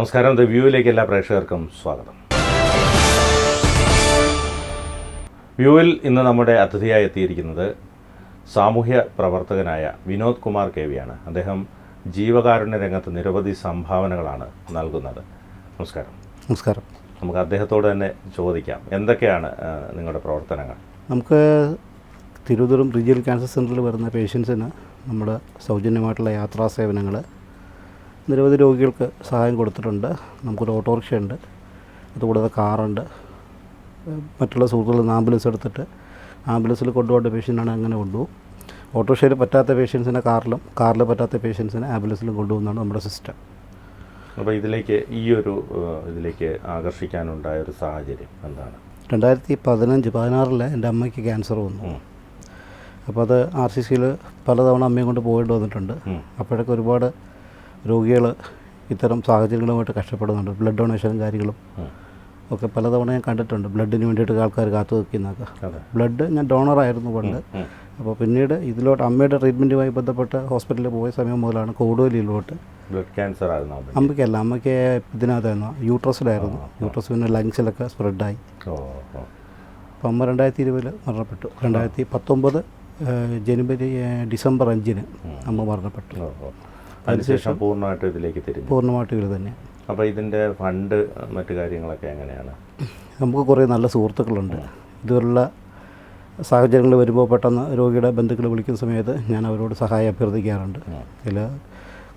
നമസ്കാരം. ദ വ്യൂവിലേക്ക് എല്ലാ പ്രേക്ഷകർക്കും സ്വാഗതം. വ്യൂവിൽ ഇന്ന് നമ്മുടെ അതിഥിയായി എത്തിയിരിക്കുന്നത് സാമൂഹ്യ പ്രവർത്തകനായ വിനോദ് കുമാർ കെ വിയാണ് അദ്ദേഹം ജീവകാരുണ്യ രംഗത്ത് നിരവധി സംഭാവനകളാണ് നൽകുന്നത്. നമസ്കാരം. നമസ്കാരം. നമുക്ക് അദ്ദേഹത്തോട് തന്നെ ചോദിക്കാം. എന്തൊക്കെയാണ് നിങ്ങളുടെ പ്രവർത്തനങ്ങൾ? നമുക്ക് തിരുവനന്തപുരം റീജിയണൽ ക്യാൻസർ സെന്ററിൽ വരുന്ന പേഷ്യൻസിന് നമ്മുടെ സൗജന്യമായിട്ടുള്ള യാത്രാ സേവനങ്ങൾ നിരവധി രോഗികൾക്ക് സഹായം കൊടുത്തിട്ടുണ്ട്. നമുക്കൊരു ഓട്ടോറിക്ഷ ഉണ്ട് അതുകൂടാതെ കാറുണ്ട്. മറ്റുള്ള സുഹൃത്തുക്കളിൽ നിന്ന് ആംബുലൻസ് എടുത്തിട്ട് ആംബുലൻസിൽ കൊണ്ടുപോകേണ്ട പേഷ്യന്റാണ് അങ്ങനെ കൊണ്ടുപോകും. ഓട്ടോറിക്ഷയിൽ പറ്റാത്ത പേഷ്യൻസിനെ കാറിലും കാറിൽ പറ്റാത്ത പേഷ്യൻസിനെ ആംബുലൻസിലും കൊണ്ടുപോകുന്നതാണ് നമ്മുടെ സിസ്റ്റം. അപ്പോൾ ഇതിലേക്ക് ഈ ഒരു ഇതിലേക്ക് ആകർഷിക്കാനുണ്ടായ ഒരു സാഹചര്യം എന്താണ്? രണ്ടായിരത്തി പതിനഞ്ച് പതിനാറിൽ എന്റെ അമ്മയ്ക്ക് ക്യാൻസർ വന്നു. അപ്പോൾ അത് ആർ സി സിയിൽ പലതവണ അമ്മയും കൊണ്ട് പോയിട്ട് വന്നിട്ടുണ്ട്. അപ്പോഴൊക്കെ ഒരുപാട് രോഗികൾ ഇത്തരം സാഹചര്യങ്ങളുമായിട്ട് കഷ്ടപ്പെടുന്നുണ്ട്. ബ്ലഡ് ഡൊണേഷനും കാര്യങ്ങളും ഒക്കെ പലതവണ ഞാൻ കണ്ടിട്ടുണ്ട്. ബ്ലഡിന് വേണ്ടിയിട്ട് ആൾക്കാർ കാത്തു നിൽക്കുന്നതൊക്കെ. അതെ. ബ്ലഡ് ഞാൻ ഡോണറായിരുന്നു പണ്ട്. അപ്പോൾ പിന്നീട് ഇതിലോട്ട് അമ്മയുടെ ട്രീറ്റ്മെന്റുമായി ബന്ധപ്പെട്ട് ഹോസ്പിറ്റലിൽ പോയ സമയം മുതലാണ് കോടുവലിയിലോട്ട് ബ്ലഡ് ക്യാൻസർ ആയിരുന്നു അമ്മയ്ക്ക്. അമ്മയ്ക്കല്ല അമ്മയ്ക്ക് ഇതിനകത്തായിരുന്നു. യൂട്രസിലായിരുന്നു യൂട്രസ് പിന്നെ ലങ്സിലൊക്കെ സ്പ്രെഡായി അപ്പം അമ്മ രണ്ടായിരത്തി ഇരുപതിൽ മരണപ്പെട്ടു രണ്ടായിരത്തി പത്തൊമ്പത് ജനുവരി ഡിസംബർ അഞ്ചിന് അമ്മ മരണപ്പെട്ടു. അതിനുശേഷം പൂർണമായിട്ടും ഇതിലേക്ക് തിരിഞ്ഞു. പൂർണമായിട്ടും ഇത് തന്നെ. അപ്പോൾ ഇതിന്റെ ഫണ്ട് മറ്റു കാര്യങ്ങളൊക്കെ എങ്ങനെയാണ്? നമുക്ക് കുറേ നല്ല സുഹൃത്തുക്കളുണ്ട്. ഇതുപോലുള്ള സാഹചര്യങ്ങൾ വരുമ്പോൾ പെട്ടെന്ന് രോഗിയുടെ ബന്ധുക്കൾ വിളിക്കുന്ന സമയത്ത് ഞാൻ അവരോട് സഹായം അഭ്യർത്ഥിക്കാറുണ്ട്. ചില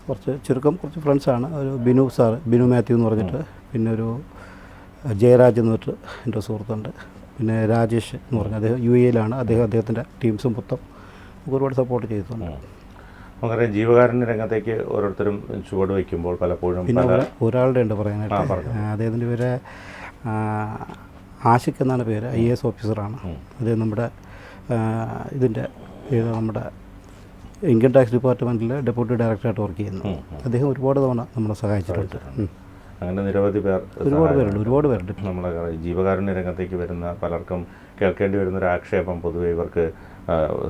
കുറച്ച് ചുരുക്കം കുറച്ച് ഫ്രണ്ട്സാണ് ഒരു ബിനു സാർ ബിനു മാത്യു എന്ന് പറഞ്ഞിട്ട് പിന്നെ ഒരു ജയരാജ് എന്ന് പറഞ്ഞിട്ട് എന്റെ സുഹൃത്തുണ്ട്. പിന്നെ രാജേഷ് എന്ന് പറഞ്ഞ അദ്ദേഹം യു എയിലാണ് അദ്ദേഹം അദ്ദേഹത്തിന്റെ ടീംസും മൊത്തം നമുക്ക് ഒരുപാട് സപ്പോർട്ട് ചെയ്തിട്ടുണ്ട്. നമുക്കറിയാം ജീവകാരുണ്യ രംഗത്തേക്ക് ഓരോരുത്തരും ചുവട് വയ്ക്കുമ്പോൾ പലപ്പോഴും പിന്നെ ഒരാളുടെ ഉണ്ട് പറയാനായിട്ട്. അദ്ദേഹത്തിന്റെ പേര് ആഷിഖ് എന്നാണ് പേര് ഐ എ എസ് ഓഫീസറാണ്. അദ്ദേഹം നമ്മുടെ ഇതിന്റെ നമ്മുടെ ഇൻകം ടാക്സ് ഡിപ്പാർട്ട്മെന്റിൽ ഡെപ്യൂട്ടി ഡയറക്ടറായിട്ട് വർക്ക് ചെയ്യുന്നു. അദ്ദേഹം ഒരുപാട് തവണ നമ്മളെ സഹായിച്ചിട്ടുണ്ട്. അങ്ങനെ നിരവധി പേർ ഒരുപാട് പേരുണ്ട് ഒരുപാട് പേരുണ്ട്. നമ്മളെ ജീവകാരുണ്യ രംഗത്തേക്ക് വരുന്ന പലർക്കും കേൾക്കേണ്ടി വരുന്ന ഒരു ആക്ഷേപം പൊതുവെ ഇവർക്ക്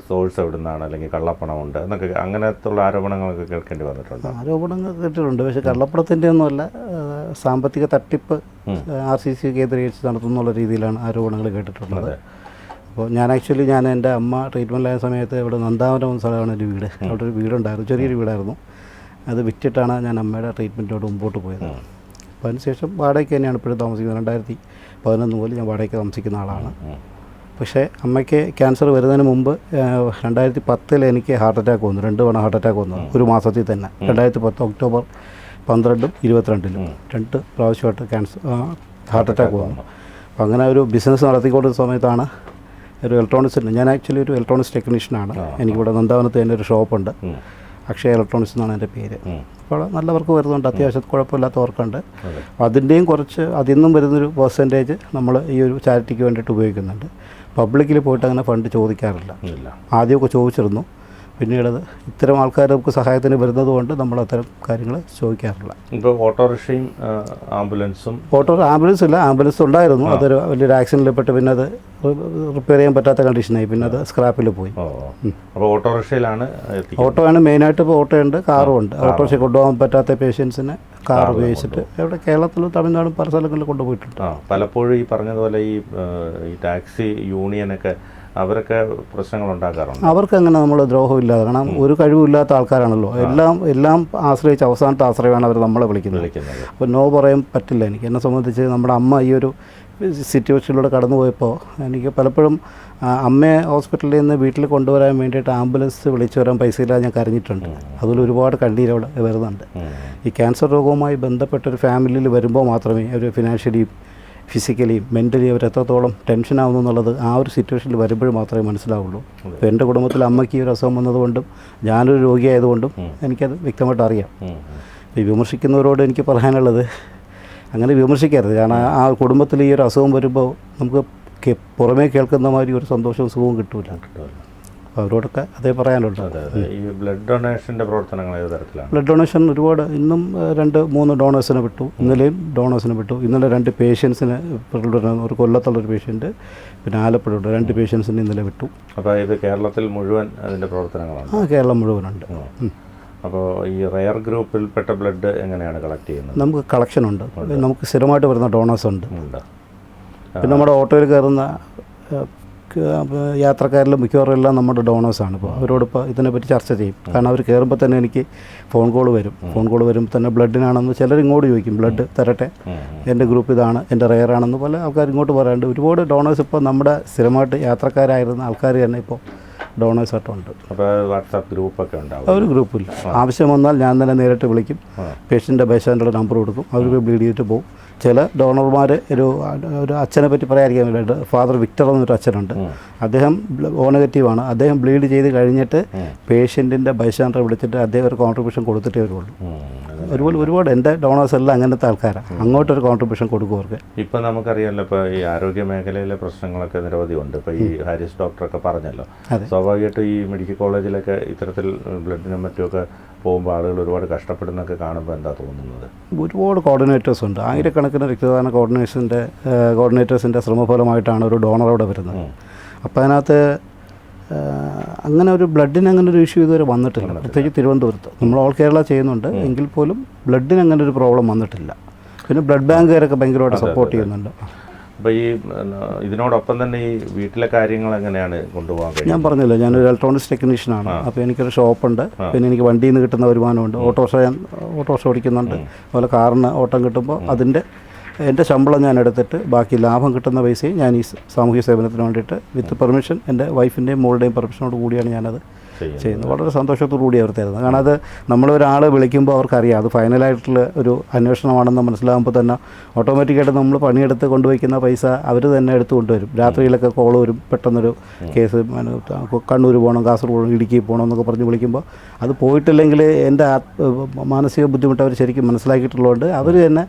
സോഴ്സ് എവിടെ നിന്നാണ് അല്ലെങ്കിൽ കള്ളപ്പണം ഉണ്ട് എന്നൊക്കെ അങ്ങനത്തുള്ള ആരോപണങ്ങളൊക്കെ കേൾക്കേണ്ടി വന്നിട്ടുണ്ട്. ആരോപണങ്ങൾ കേട്ടിട്ടുണ്ട്. പക്ഷേ കള്ളപ്പണത്തിന്റെ ഒന്നുമല്ല സാമ്പത്തിക തട്ടിപ്പ് ആർ സി സി കേന്ദ്രീകരിച്ച് നടത്തുന്നുള്ള രീതിയിലാണ് ആരോപണങ്ങൾ കേട്ടിട്ടുള്ളത്. അപ്പോൾ ഞാൻ ആക്ച്വലി ഞാൻ എന്റെ അമ്മ ട്രീറ്റ്മെന്റിലായ സമയത്ത് ഇവിടെ നന്ദാവനം എന്ന സ്ഥലമാണ് എന്റെ വീട്. അവിടെ ഒരു വീടുണ്ടായിരുന്നു ചെറിയൊരു വീടായിരുന്നു. അത് വിറ്റിട്ടാണ് ഞാൻ അമ്മയുടെ ട്രീറ്റ്മെന്റോട് മുമ്പോട്ട് പോയത്. അപ്പോൾ അതിനുശേഷം വാടകയ്ക്ക് തന്നെയാണ് ഇപ്പോഴും താമസിക്കുന്നത്. രണ്ടായിരത്തി പതിനൊന്ന് മുതൽ ഞാൻ വാടകയ്ക്ക് താമസിക്കുന്ന ആളാണ്. പക്ഷേ അമ്മയ്ക്ക് ക്യാൻസർ വരുന്നതിന് മുമ്പ് രണ്ടായിരത്തി പത്തിൽ എനിക്ക് ഹാർട്ട് അറ്റാക്ക് വന്നു. രണ്ട് തവണ ഹാർട്ട് അറ്റാക്ക് വന്നു. ഒരു മാസത്തിൽ തന്നെ. രണ്ടായിരത്തി പത്ത് ഒക്ടോബർ പന്ത്രണ്ടും ഇരുപത്തിരണ്ടിലും രണ്ട് പ്രാവശ്യമായിട്ട് ക്യാൻസർ ഹാർട്ട് അറ്റാക്ക് വന്നു. അപ്പോൾ അങ്ങനെ ഒരു ബിസിനസ് നടത്തിക്കൊണ്ടിരുന്ന സമയത്താണ് ഒരു ഇലക്ട്രോണിക്സിന്റെ ഞാൻ ആക്ച്വലി ഒരു ഇലക്ട്രോണിക്സ് ടെക്നീഷ്യനാണ്. എനിക്കിവിടെ നന്ദാവനത്ത് തന്നെ ഒരു ഷോപ്പുണ്ട്. അക്ഷയ ഇലക്ട്രോണിക്സ് എന്നാണ് എന്റെ പേര്. അപ്പോൾ നല്ല വർക്ക് വരുന്നുണ്ട് അത്യാവശ്യം കുഴപ്പമില്ലാത്ത വർക്കുണ്ട് അതിന്റെയും കുറച്ച് അതിൽ നിന്നും വരുന്നൊരു പെർസെന്റേജ് നമ്മൾ ഈ ഒരു ചാരിറ്റിക്ക് വേണ്ടിയിട്ട് ഉപയോഗിക്കുന്നുണ്ട്. പബ്ലിക്കിൽ പോയിട്ട് അങ്ങനെ ഫണ്ട് ചോദിക്കാറില്ല. ആദ്യമൊക്കെ ചോദിച്ചിരുന്നു. പിന്നീട് ഇത്തരം ആൾക്കാർ നമുക്ക് സഹായത്തിന് വരുന്നത് കൊണ്ട് നമ്മൾ അത്തരം കാര്യങ്ങൾ ചോദിക്കാറില്ല. ഇപ്പോൾ ഓട്ടോറിക്ഷയും ആംബുലൻസും ഓട്ടോ ആംബുലൻസ് ഇല്ല. ആംബുലൻസ് ഉണ്ടായിരുന്നു. അതൊരു വലിയൊരു ആക്സിഡന്റിൽപ്പെട്ട് പിന്നെ അത് റിപ്പയർ ചെയ്യാൻ പറ്റാത്ത കണ്ടീഷനായി. പിന്നെ അത് സ്ക്രാപ്പിൽ പോയി. അപ്പോൾ ഓട്ടോറിക്ഷയിലാണ് എത്തിക്കുന്നത്. ഓട്ടോ ആണ്. മെയിനായിട്ട് ഇപ്പോൾ ഓട്ടോ ഉണ്ട്. കാറും ഉണ്ട്. ഓട്ടോറിക്ഷ കൊണ്ടുപോകാൻ പറ്റാത്ത പേഷ്യൻസിന് കാർ ഉപയോഗിച്ചിട്ട് ഇവിടെ കേരളത്തിലും തമിഴ്നാടും പല സ്ഥലങ്ങളിലും കൊണ്ടുപോയിട്ടുണ്ട്. പലപ്പോഴും ഈ പറഞ്ഞതുപോലെ ഈ ടാക്സി യൂണിയനൊക്കെ അവരൊക്കെ പ്രശ്നങ്ങൾ ഉണ്ടാക്കാറുണ്ട്. അവർക്ക് അങ്ങനെ നമ്മൾ ദ്രോഹമില്ലാതെ കാരണം ഒരു കഴിവില്ലാത്ത ആൾക്കാരാണല്ലോ. എല്ലാം എല്ലാം ആശ്രയിച്ച് അവസാനത്തെ ആശ്രയമാണ് അവർ നമ്മളെ വിളിക്കുന്നത്. വിളിക്കുന്നത്. അപ്പോൾ നോ പറയാൻ പറ്റില്ല. എനിക്ക് എന്നെ സംബന്ധിച്ച് നമ്മുടെ അമ്മ ഈ ഒരു സിറ്റുവേഷനിലൂടെ കടന്നു പോയപ്പോൾ എനിക്ക് പലപ്പോഴും അമ്മയെ ഹോസ്പിറ്റലിൽ നിന്ന് വീട്ടിൽ കൊണ്ടുവരാൻ വേണ്ടിയിട്ട് ആംബുലൻസ് വിളിച്ചു വരാൻ പൈസ ഇല്ലാതെ ഞാൻ കരഞ്ഞിട്ടുണ്ട്. അതിൽ ഒരുപാട് കണ്ണീരവിടെ വരുന്നുണ്ട്. ഈ ക്യാൻസർ രോഗവുമായി ബന്ധപ്പെട്ട ഒരു ഫാമിലിയിൽ വരുമ്പോൾ മാത്രമേ ഒരു ഫിനാൻഷ്യലിയും ഫിസിക്കലിയും മെന്റലി അവർ എത്രത്തോളം ടെൻഷനാവുന്നു എന്നുള്ളത് ആ ഒരു സിറ്റുവേഷനിൽ വരുമ്പോൾ മാത്രമേ മനസ്സിലാവുള്ളൂ. അപ്പോൾ എന്റെ കുടുംബത്തിൽ അമ്മയ്ക്ക് ഈ ഒരു അസുഖം വന്നതുകൊണ്ടും ഞാനൊരു രോഗിയായതുകൊണ്ടും എനിക്കത് വ്യക്തമായിട്ട് അറിയാം. ഈ വിമർശിക്കുന്നവരോട് എനിക്ക് പറയാനുള്ളത് അങ്ങനെ വിമർശിക്കരുത്. കാരണം ആ- കുടുംബത്തിൽ ഈ ഒരു അസുഖം വരുമ്പോൾ നമുക്ക് പുറമേ കേൾക്കുന്ന മാതിരി ഒരു സന്തോഷവും സുഖവും കിട്ടൂല. കിട്ടുമല്ലോ. അപ്പോൾ അവരോടൊക്കെ അതേ പറയാനുള്ളൂ. അതെ അതെ. ഈ ബ്ലഡ് ഡൊണേഷന്റെ പ്രവർത്തനങ്ങൾ ഏത് തരത്തിലാണ്? ബ്ലഡ് ഡൊണേഷൻ ഒരുപാട് ഇന്നും രണ്ട് മൂന്ന് ഡോണേഴ്സിനെ വിട്ടു. ഇന്നലെയും ഡോണേഴ്സിനെ വിട്ടു. ഇന്നലെ രണ്ട് പേഷ്യൻസിനെ ഒരു കൊല്ലത്തുള്ളൊരു പേഷ്യന്റ് പിന്നെ ആലപ്പുഴ രണ്ട് പേഷ്യൻസിന് ഇന്നലെ വിട്ടു. അപ്പോൾ ഇത് കേരളത്തിൽ മുഴുവൻ അതിന്റെ പ്രവർത്തനങ്ങളാണ് ആ കേരളം മുഴുവനുണ്ട്. അപ്പോൾ ഈ റയർ ഗ്രൂപ്പിൽപ്പെട്ട ബ്ലഡ് എങ്ങനെയാണ് കളക്ട് ചെയ്യുന്നത്? നമുക്ക് കളക്ഷൻ ഉണ്ട്. നമുക്ക് സ്ഥിരമായിട്ട് വരുന്ന ഡോണേഴ്സ് ഉണ്ട്. പിന്നെ നമ്മുടെ ഓട്ടോയിൽ കയറുന്ന യാത്രക്കാരിലും മിക്കവാറും എല്ലാം നമ്മുടെ ഡോണേഴ്സാണ് ഇപ്പോൾ അവരോടിപ്പോൾ ഇതിനെപ്പറ്റി ചർച്ച ചെയ്യും. കാരണം അവർ കയറുമ്പോൾ തന്നെ എനിക്ക് ഫോൺ കോൾ വരും. ഫോൺ കോൾ വരുമ്പോൾ തന്നെ ബ്ലഡിനാണെന്ന് ചിലർ ഇങ്ങോട്ട് ചോദിക്കും. ബ്ലഡ് തരട്ടെ. എന്റെ ഗ്രൂപ്പ് ഇതാണ് എന്റെ റെയറാണെന്ന് പല ആൾക്കാർ ഇങ്ങോട്ട് പറയാറുണ്ട്. ഒരുപാട് ഡോണേഴ്സ് ഇപ്പോൾ നമ്മുടെ സ്ഥിരമായിട്ട് യാത്രക്കാരായിരുന്ന ആൾക്കാർ തന്നെ ഇപ്പോൾ വാട്സാപ്പ് ഗ്രൂപ്പൊക്കെ ഉണ്ടാവും. ഒരു ഗ്രൂപ്പില്ല ആവശ്യം വന്നാൽ ഞാൻ തന്നെ നേരിട്ട് വിളിക്കും. പേഷ്യന്റെ പേഷ്യന്റെ നമ്പർ കൊടുക്കും. അവർക്ക് ബ്ലീഡ് ചെയ്തിട്ട് പോകും ചില ഡോണർമാർ ഒരു ഒരു അച്ഛനെ പറ്റി പറയാതിരിക്കാൻ വേണ്ടിയിട്ട് ഫാദർ വിക്ടർ എന്നൊരു അച്ഛനുണ്ട്. അദ്ദേഹം ഓ നെഗറ്റീവാണ് അദ്ദേഹം ബ്ലീഡ് ചെയ്ത് കഴിഞ്ഞിട്ട് പേഷ്യന്റിന്റെ ബൈസ്റ്റാൻഡറെ വിളിച്ചിട്ട് അദ്ദേഹം ഒരു കോൺട്രിബ്യൂഷൻ കൊടുത്തിട്ടേ വരുള്ളൂ. ഒരുപോലെ ഒരുപാട് എന്റെ ഡോണേഴ്സ് എല്ലാം അങ്ങനത്തെ ആൾക്കാരാണ് അങ്ങോട്ടൊരു കോൺട്രിബ്യൂഷൻ കൊടുക്കും അവർക്ക് ഇപ്പം നമുക്കറിയാമല്ലോ ഇപ്പോൾ ഈ ആരോഗ്യ മേഖലയിലെ പ്രശ്നങ്ങളൊക്കെ നിരവധി ഉണ്ട്. ഇപ്പോൾ ഈ ഹാരിസ് ഡോക്ടറൊക്കെ പറഞ്ഞല്ലോ. സ്വാഭാവികമായിട്ടും ഈ മെഡിക്കൽ കോളേജിലൊക്കെ ഇത്തരത്തിൽ ബ്ലഡിനും മറ്റുമൊക്കെ പോകുമ്പോൾ ആളുകൾ ഒരുപാട് കഷ്ടപ്പെടുന്നൊക്കെ കാണുമ്പോൾ എന്താ തോന്നുന്നത്? ഒരുപാട് കോർഡിനേറ്റേഴ്സ് ഉണ്ട്. ആയിരക്കണക്കിന് രക്തദാന കോർഡിനേഷന്റെ കോർഡിനേറ്റേഴ്സിന്റെ ശ്രമഫലമായിട്ടാണ് ഒരു ഡോണർ അവിടെ വരുന്നത്. അപ്പോൾ അതിനകത്ത് അങ്ങനെ ഒരു ബ്ലഡിന് അങ്ങനെ ഒരു ഇഷ്യൂ ഇതുവരെ വന്നിട്ടില്ല. പ്രത്യേകിച്ച് തിരുവനന്തപുരത്ത്. നമ്മൾ ഓൾ കേരള ചെയ്യുന്നുണ്ട്. എങ്കിൽ പോലും ബ്ലഡിന് അങ്ങനെ ഒരു പ്രോബ്ലം വന്നിട്ടില്ല. പിന്നെ ബ്ലഡ് ബാങ്കുകാരൊക്കെ ഭയങ്കരമായിട്ട് സപ്പോർട്ട് ചെയ്യുന്നുണ്ട്. അപ്പോൾ ഈ ഇതിനോടൊപ്പം തന്നെ ഈ വീട്ടിലെ കാര്യങ്ങൾ എങ്ങനെയാണ് കൊണ്ടുപോകാൻ ഞാൻ പറഞ്ഞല്ലോ ഞാനൊരു ഇലക്ട്രോണിക്സ് ടെക്നീഷ്യനാണ് അപ്പോൾ എനിക്കൊരു ഷോപ്പുണ്ട്. പിന്നെ എനിക്ക് വണ്ടിയിൽ നിന്ന് കിട്ടുന്ന വരുമാനമുണ്ട്. ഓട്ടോറിക്ഷ ഞാൻ ഓട്ടോറിക്ഷ ഓടിക്കുന്നുണ്ട്. അതുപോലെ കാറിന് ഓട്ടം കിട്ടുമ്പോൾ അതിന്റെ എന്റെ ശമ്പളം ഞാൻ എടുത്തിട്ട് ബാക്കി ലാഭം കിട്ടുന്ന പൈസയും ഞാൻ ഈ സാമൂഹ്യ സേവനത്തിന് വേണ്ടിയിട്ട് വിത്ത് പെർമിഷൻ എന്റെ വൈഫിന്റെയും മോളുടെയും പെർമിഷനോട് കൂടിയാണ് ഞാനത് ചെയ്യുന്നത്. വളരെ സന്തോഷത്തോടു കൂടി അവർ തരുന്നത്. കാരണം അത് നമ്മളൊരാളെ വിളിക്കുമ്പോൾ അവർക്കറിയാം. അത് ഫൈനലായിട്ടുള്ള ഒരു അന്വേഷണമാണെന്ന് മനസ്സിലാകുമ്പോൾ തന്നെ ഓട്ടോമാറ്റിക്കായിട്ട് നമ്മൾ പണിയെടുത്ത് കൊണ്ടുവയ്ക്കുന്ന പൈസ അവർ തന്നെ എടുത്തു കൊണ്ടുവരും. രാത്രിയിലൊക്കെ കോൾ വരും. പെട്ടെന്നൊരു കേസ് കണ്ണൂർ പോകണം കാസർഗോഡ് ഇടുക്കി പോകണം എന്നൊക്കെ പറഞ്ഞ് വിളിക്കുമ്പോൾ അത് പോയിട്ടില്ലെങ്കിൽ എന്റെ മാനസിക ബുദ്ധിമുട്ട് അവർ ശരിക്കും മനസ്സിലാക്കിയിട്ടുള്ളതുകൊണ്ട് അവർ തന്നെ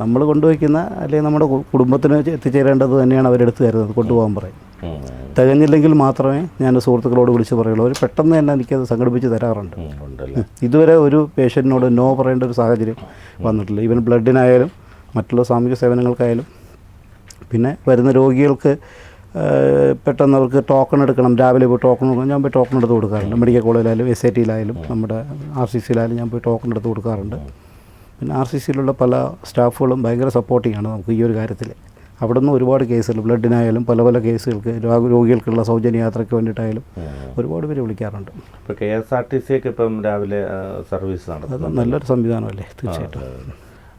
നമ്മൾ കൊണ്ടുവയ്ക്കുന്ന അല്ലെങ്കിൽ നമ്മുടെ കുടുംബത്തിന് എത്തിച്ചേരേണ്ടത് തന്നെയാണ് അവരെടുത്ത് തരുന്നത് കൊണ്ടുപോകാൻ പറയും. തികഞ്ഞില്ലെങ്കിൽ മാത്രമേ ഞാൻ സുഹൃത്തുക്കളോട് വിളിച്ച് പറയുള്ളൂ. അവർ പെട്ടെന്ന് തന്നെ എനിക്കത് സംഘടിപ്പിച്ച് തരാറുണ്ട്. ഇതുവരെ ഒരു പേഷ്യന്റിനോട് നോ പറയേണ്ട ഒരു സാഹചര്യം വന്നിട്ടില്ല. ഈവൻ ബ്ലഡിനായാലും മറ്റുള്ള സാമൂഹിക സേവനങ്ങൾക്കായാലും. പിന്നെ വരുന്ന രോഗികൾക്ക് പെട്ടെന്ന് അവർക്ക് ടോക്കൺ എടുക്കണം. രാവിലെ പോയി ടോക്കൺ കൊടുക്കണം ഞാൻ പോയി ടോക്കൺ എടുത്ത് കൊടുക്കാറുണ്ട്. മെഡിക്കൽ കോളേജിലായാലും എസ് ഐ ടിയിലായാലും നമ്മുടെ ആർ സി സിയിലായാലും ഞാൻ പോയി ടോക്കൺ എടുത്ത് കൊടുക്കാറുണ്ട്. പിന്നെ ആർ സി സിയിലുള്ള പല സ്റ്റാഫുകളും ഭയങ്കര സപ്പോർട്ടിംഗ് ആണ് നമുക്ക് ഈ ഒരു കാര്യത്തിൽ. അവിടെ നിന്ന് ഒരുപാട് കേസുകൾ ബ്ലഡിനായാലും പല പല കേസുകൾക്ക് രോഗ- രോഗികൾക്കുള്ള സൗജന്യ യാത്രയ്ക്ക് വേണ്ടിയിട്ടായാലും ഒരുപാട് പേര് വിളിക്കാറുണ്ട്. ഇപ്പോൾ K S R T C ഒക്കെ ഇപ്പം രാവിലെ സർവീസ് നടത്തുന്നത് നല്ലൊരു സംവിധാനമല്ലേ തീർച്ചയായിട്ടും.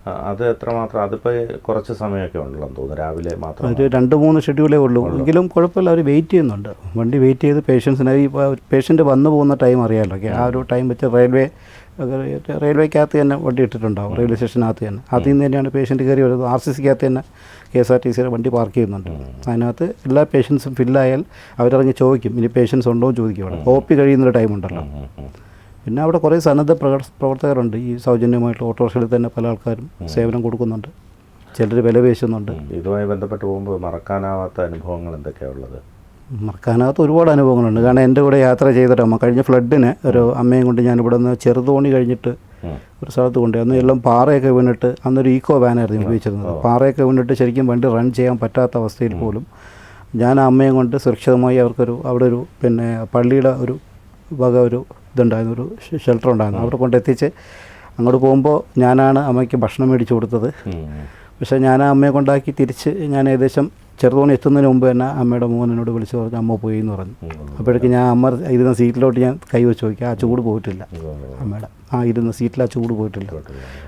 അത് എത്രമാത്രം അതിപ്പോൾ കുറച്ച് സമയമൊക്കെ ഉണ്ടല്ലോ തോന്നുന്നു രാവിലെ മാത്രം ഒരു രണ്ട് മൂന്ന് ഷെഡ്യൂളേ ഉള്ളൂ. എങ്കിലും കുഴപ്പമില്ല അവർ വെയിറ്റ് ചെയ്യുന്നുണ്ട്. വണ്ടി വെയിറ്റ് ചെയ്ത് പേഷ്യൻസിനായി പേഷ്യന്റ് വന്നു പോകുന്ന ടൈം അറിയാമല്ലോ. ആ ഒരു ടൈം വെച്ച് റെയിൽവേ റെയിൽവേക്കകത്ത് തന്നെ വണ്ടി ഇട്ടിട്ടുണ്ടാവും റെയിൽവേ സ്റ്റേഷനകത്ത് തന്നെ. അതിൽ നിന്ന് തന്നെയാണ് പേഷ്യന്റ് കയറി വരുന്നത്. ആർ സി സിക്കകത്ത് തന്നെ കെ എസ് ആർ ടി സിയുടെ വണ്ടി പാർക്ക് ചെയ്യുന്നുണ്ട്. അതിനകത്ത് എല്ലാ പേഷ്യൻസും ഫില്ലായാൽ അവരിറങ്ങി ചോദിക്കും ഇനി പേഷ്യൻസ് ഉണ്ടോ? എന്ന് ചോദിക്കും അവിടെ. ഒ പി കഴിയുന്നൊരു ടൈം ഉണ്ടല്ലോ. ഉം, ഉം. പിന്നെ അവിടെ കുറേ സന്നദ്ധ പ്രക പ്രവർത്തകരുണ്ട്. ഈ സൗജന്യമായിട്ട് ഓട്ടോറിക്ഷയിൽ തന്നെ പല ആൾക്കാരും സേവനം കൊടുക്കുന്നുണ്ട്. ചിലർ വില പേശുന്നുണ്ട്. ഇതുമായി ബന്ധപ്പെട്ട് പോകുമ്പോൾ മറക്കാനാവാത്ത അനുഭവങ്ങൾ എന്തൊക്കെയാണ് ഉള്ളത്? മറക്കാനകത്ത് ഒരുപാട് അനുഭവങ്ങളുണ്ട്. കാരണം എന്റെ കൂടെ യാത്ര ചെയ്തിട്ട് അമ്മ കഴിഞ്ഞ ഫ്ലഡിന് ഒരു അമ്മയും കൊണ്ട് ഞാൻ ഇവിടെ നിന്ന് ചെറുതോണി കഴിഞ്ഞിട്ട് ഒരു സ്ഥലത്ത് കൊണ്ട് അന്ന് എല്ലാം പാറയൊക്കെ വീണിട്ട് അന്നൊരു ഈക്കോ വാനായിരുന്നു ഉപയോഗിച്ചിരുന്നത്. പാറയൊക്കെ വീണിട്ട് ശരിക്കും വണ്ടി റൺ ചെയ്യാൻ പറ്റാത്ത അവസ്ഥയിൽ പോലും ഞാൻ ആ അമ്മയും കൊണ്ട് സുരക്ഷിതമായി അവർക്കൊരു അവിടെ ഒരു പിന്നെ പള്ളിയുടെ ഒരു വക ഒരു ഇതുണ്ടായിരുന്നു. ഒരു ഷെൽട്ടർ ഉണ്ടായിരുന്നു. അവിടെ കൊണ്ടെത്തിച്ച് അങ്ങോട്ട് പോകുമ്പോൾ ഞാനാണ് അമ്മയ്ക്ക് ഭക്ഷണം മേടിച്ചു കൊടുത്തത്. പക്ഷേ ഞാൻ ആ അമ്മയെ കൊണ്ടാക്കി തിരിച്ച് ഞാൻ ഏകദേശം ചെറുതോണി എത്തുന്നതിന് മുമ്പ് തന്നെ അമ്മയുടെ മോൻ എന്നോട് വിളിച്ച് പറഞ്ഞു അമ്മ പോയി എന്ന് പറഞ്ഞു അപ്പോഴേക്ക് ഞാൻ അമ്മ ഇരുന്ന സീറ്റിലോട്ട് ഞാൻ കൈ വെച്ച് നോക്കി ആ ചൂട് പോയിട്ടില്ല. അമ്മയുടെ ആ ഇരുന്ന സീറ്റിൽ ആ ചൂട് പോയിട്ടില്ല.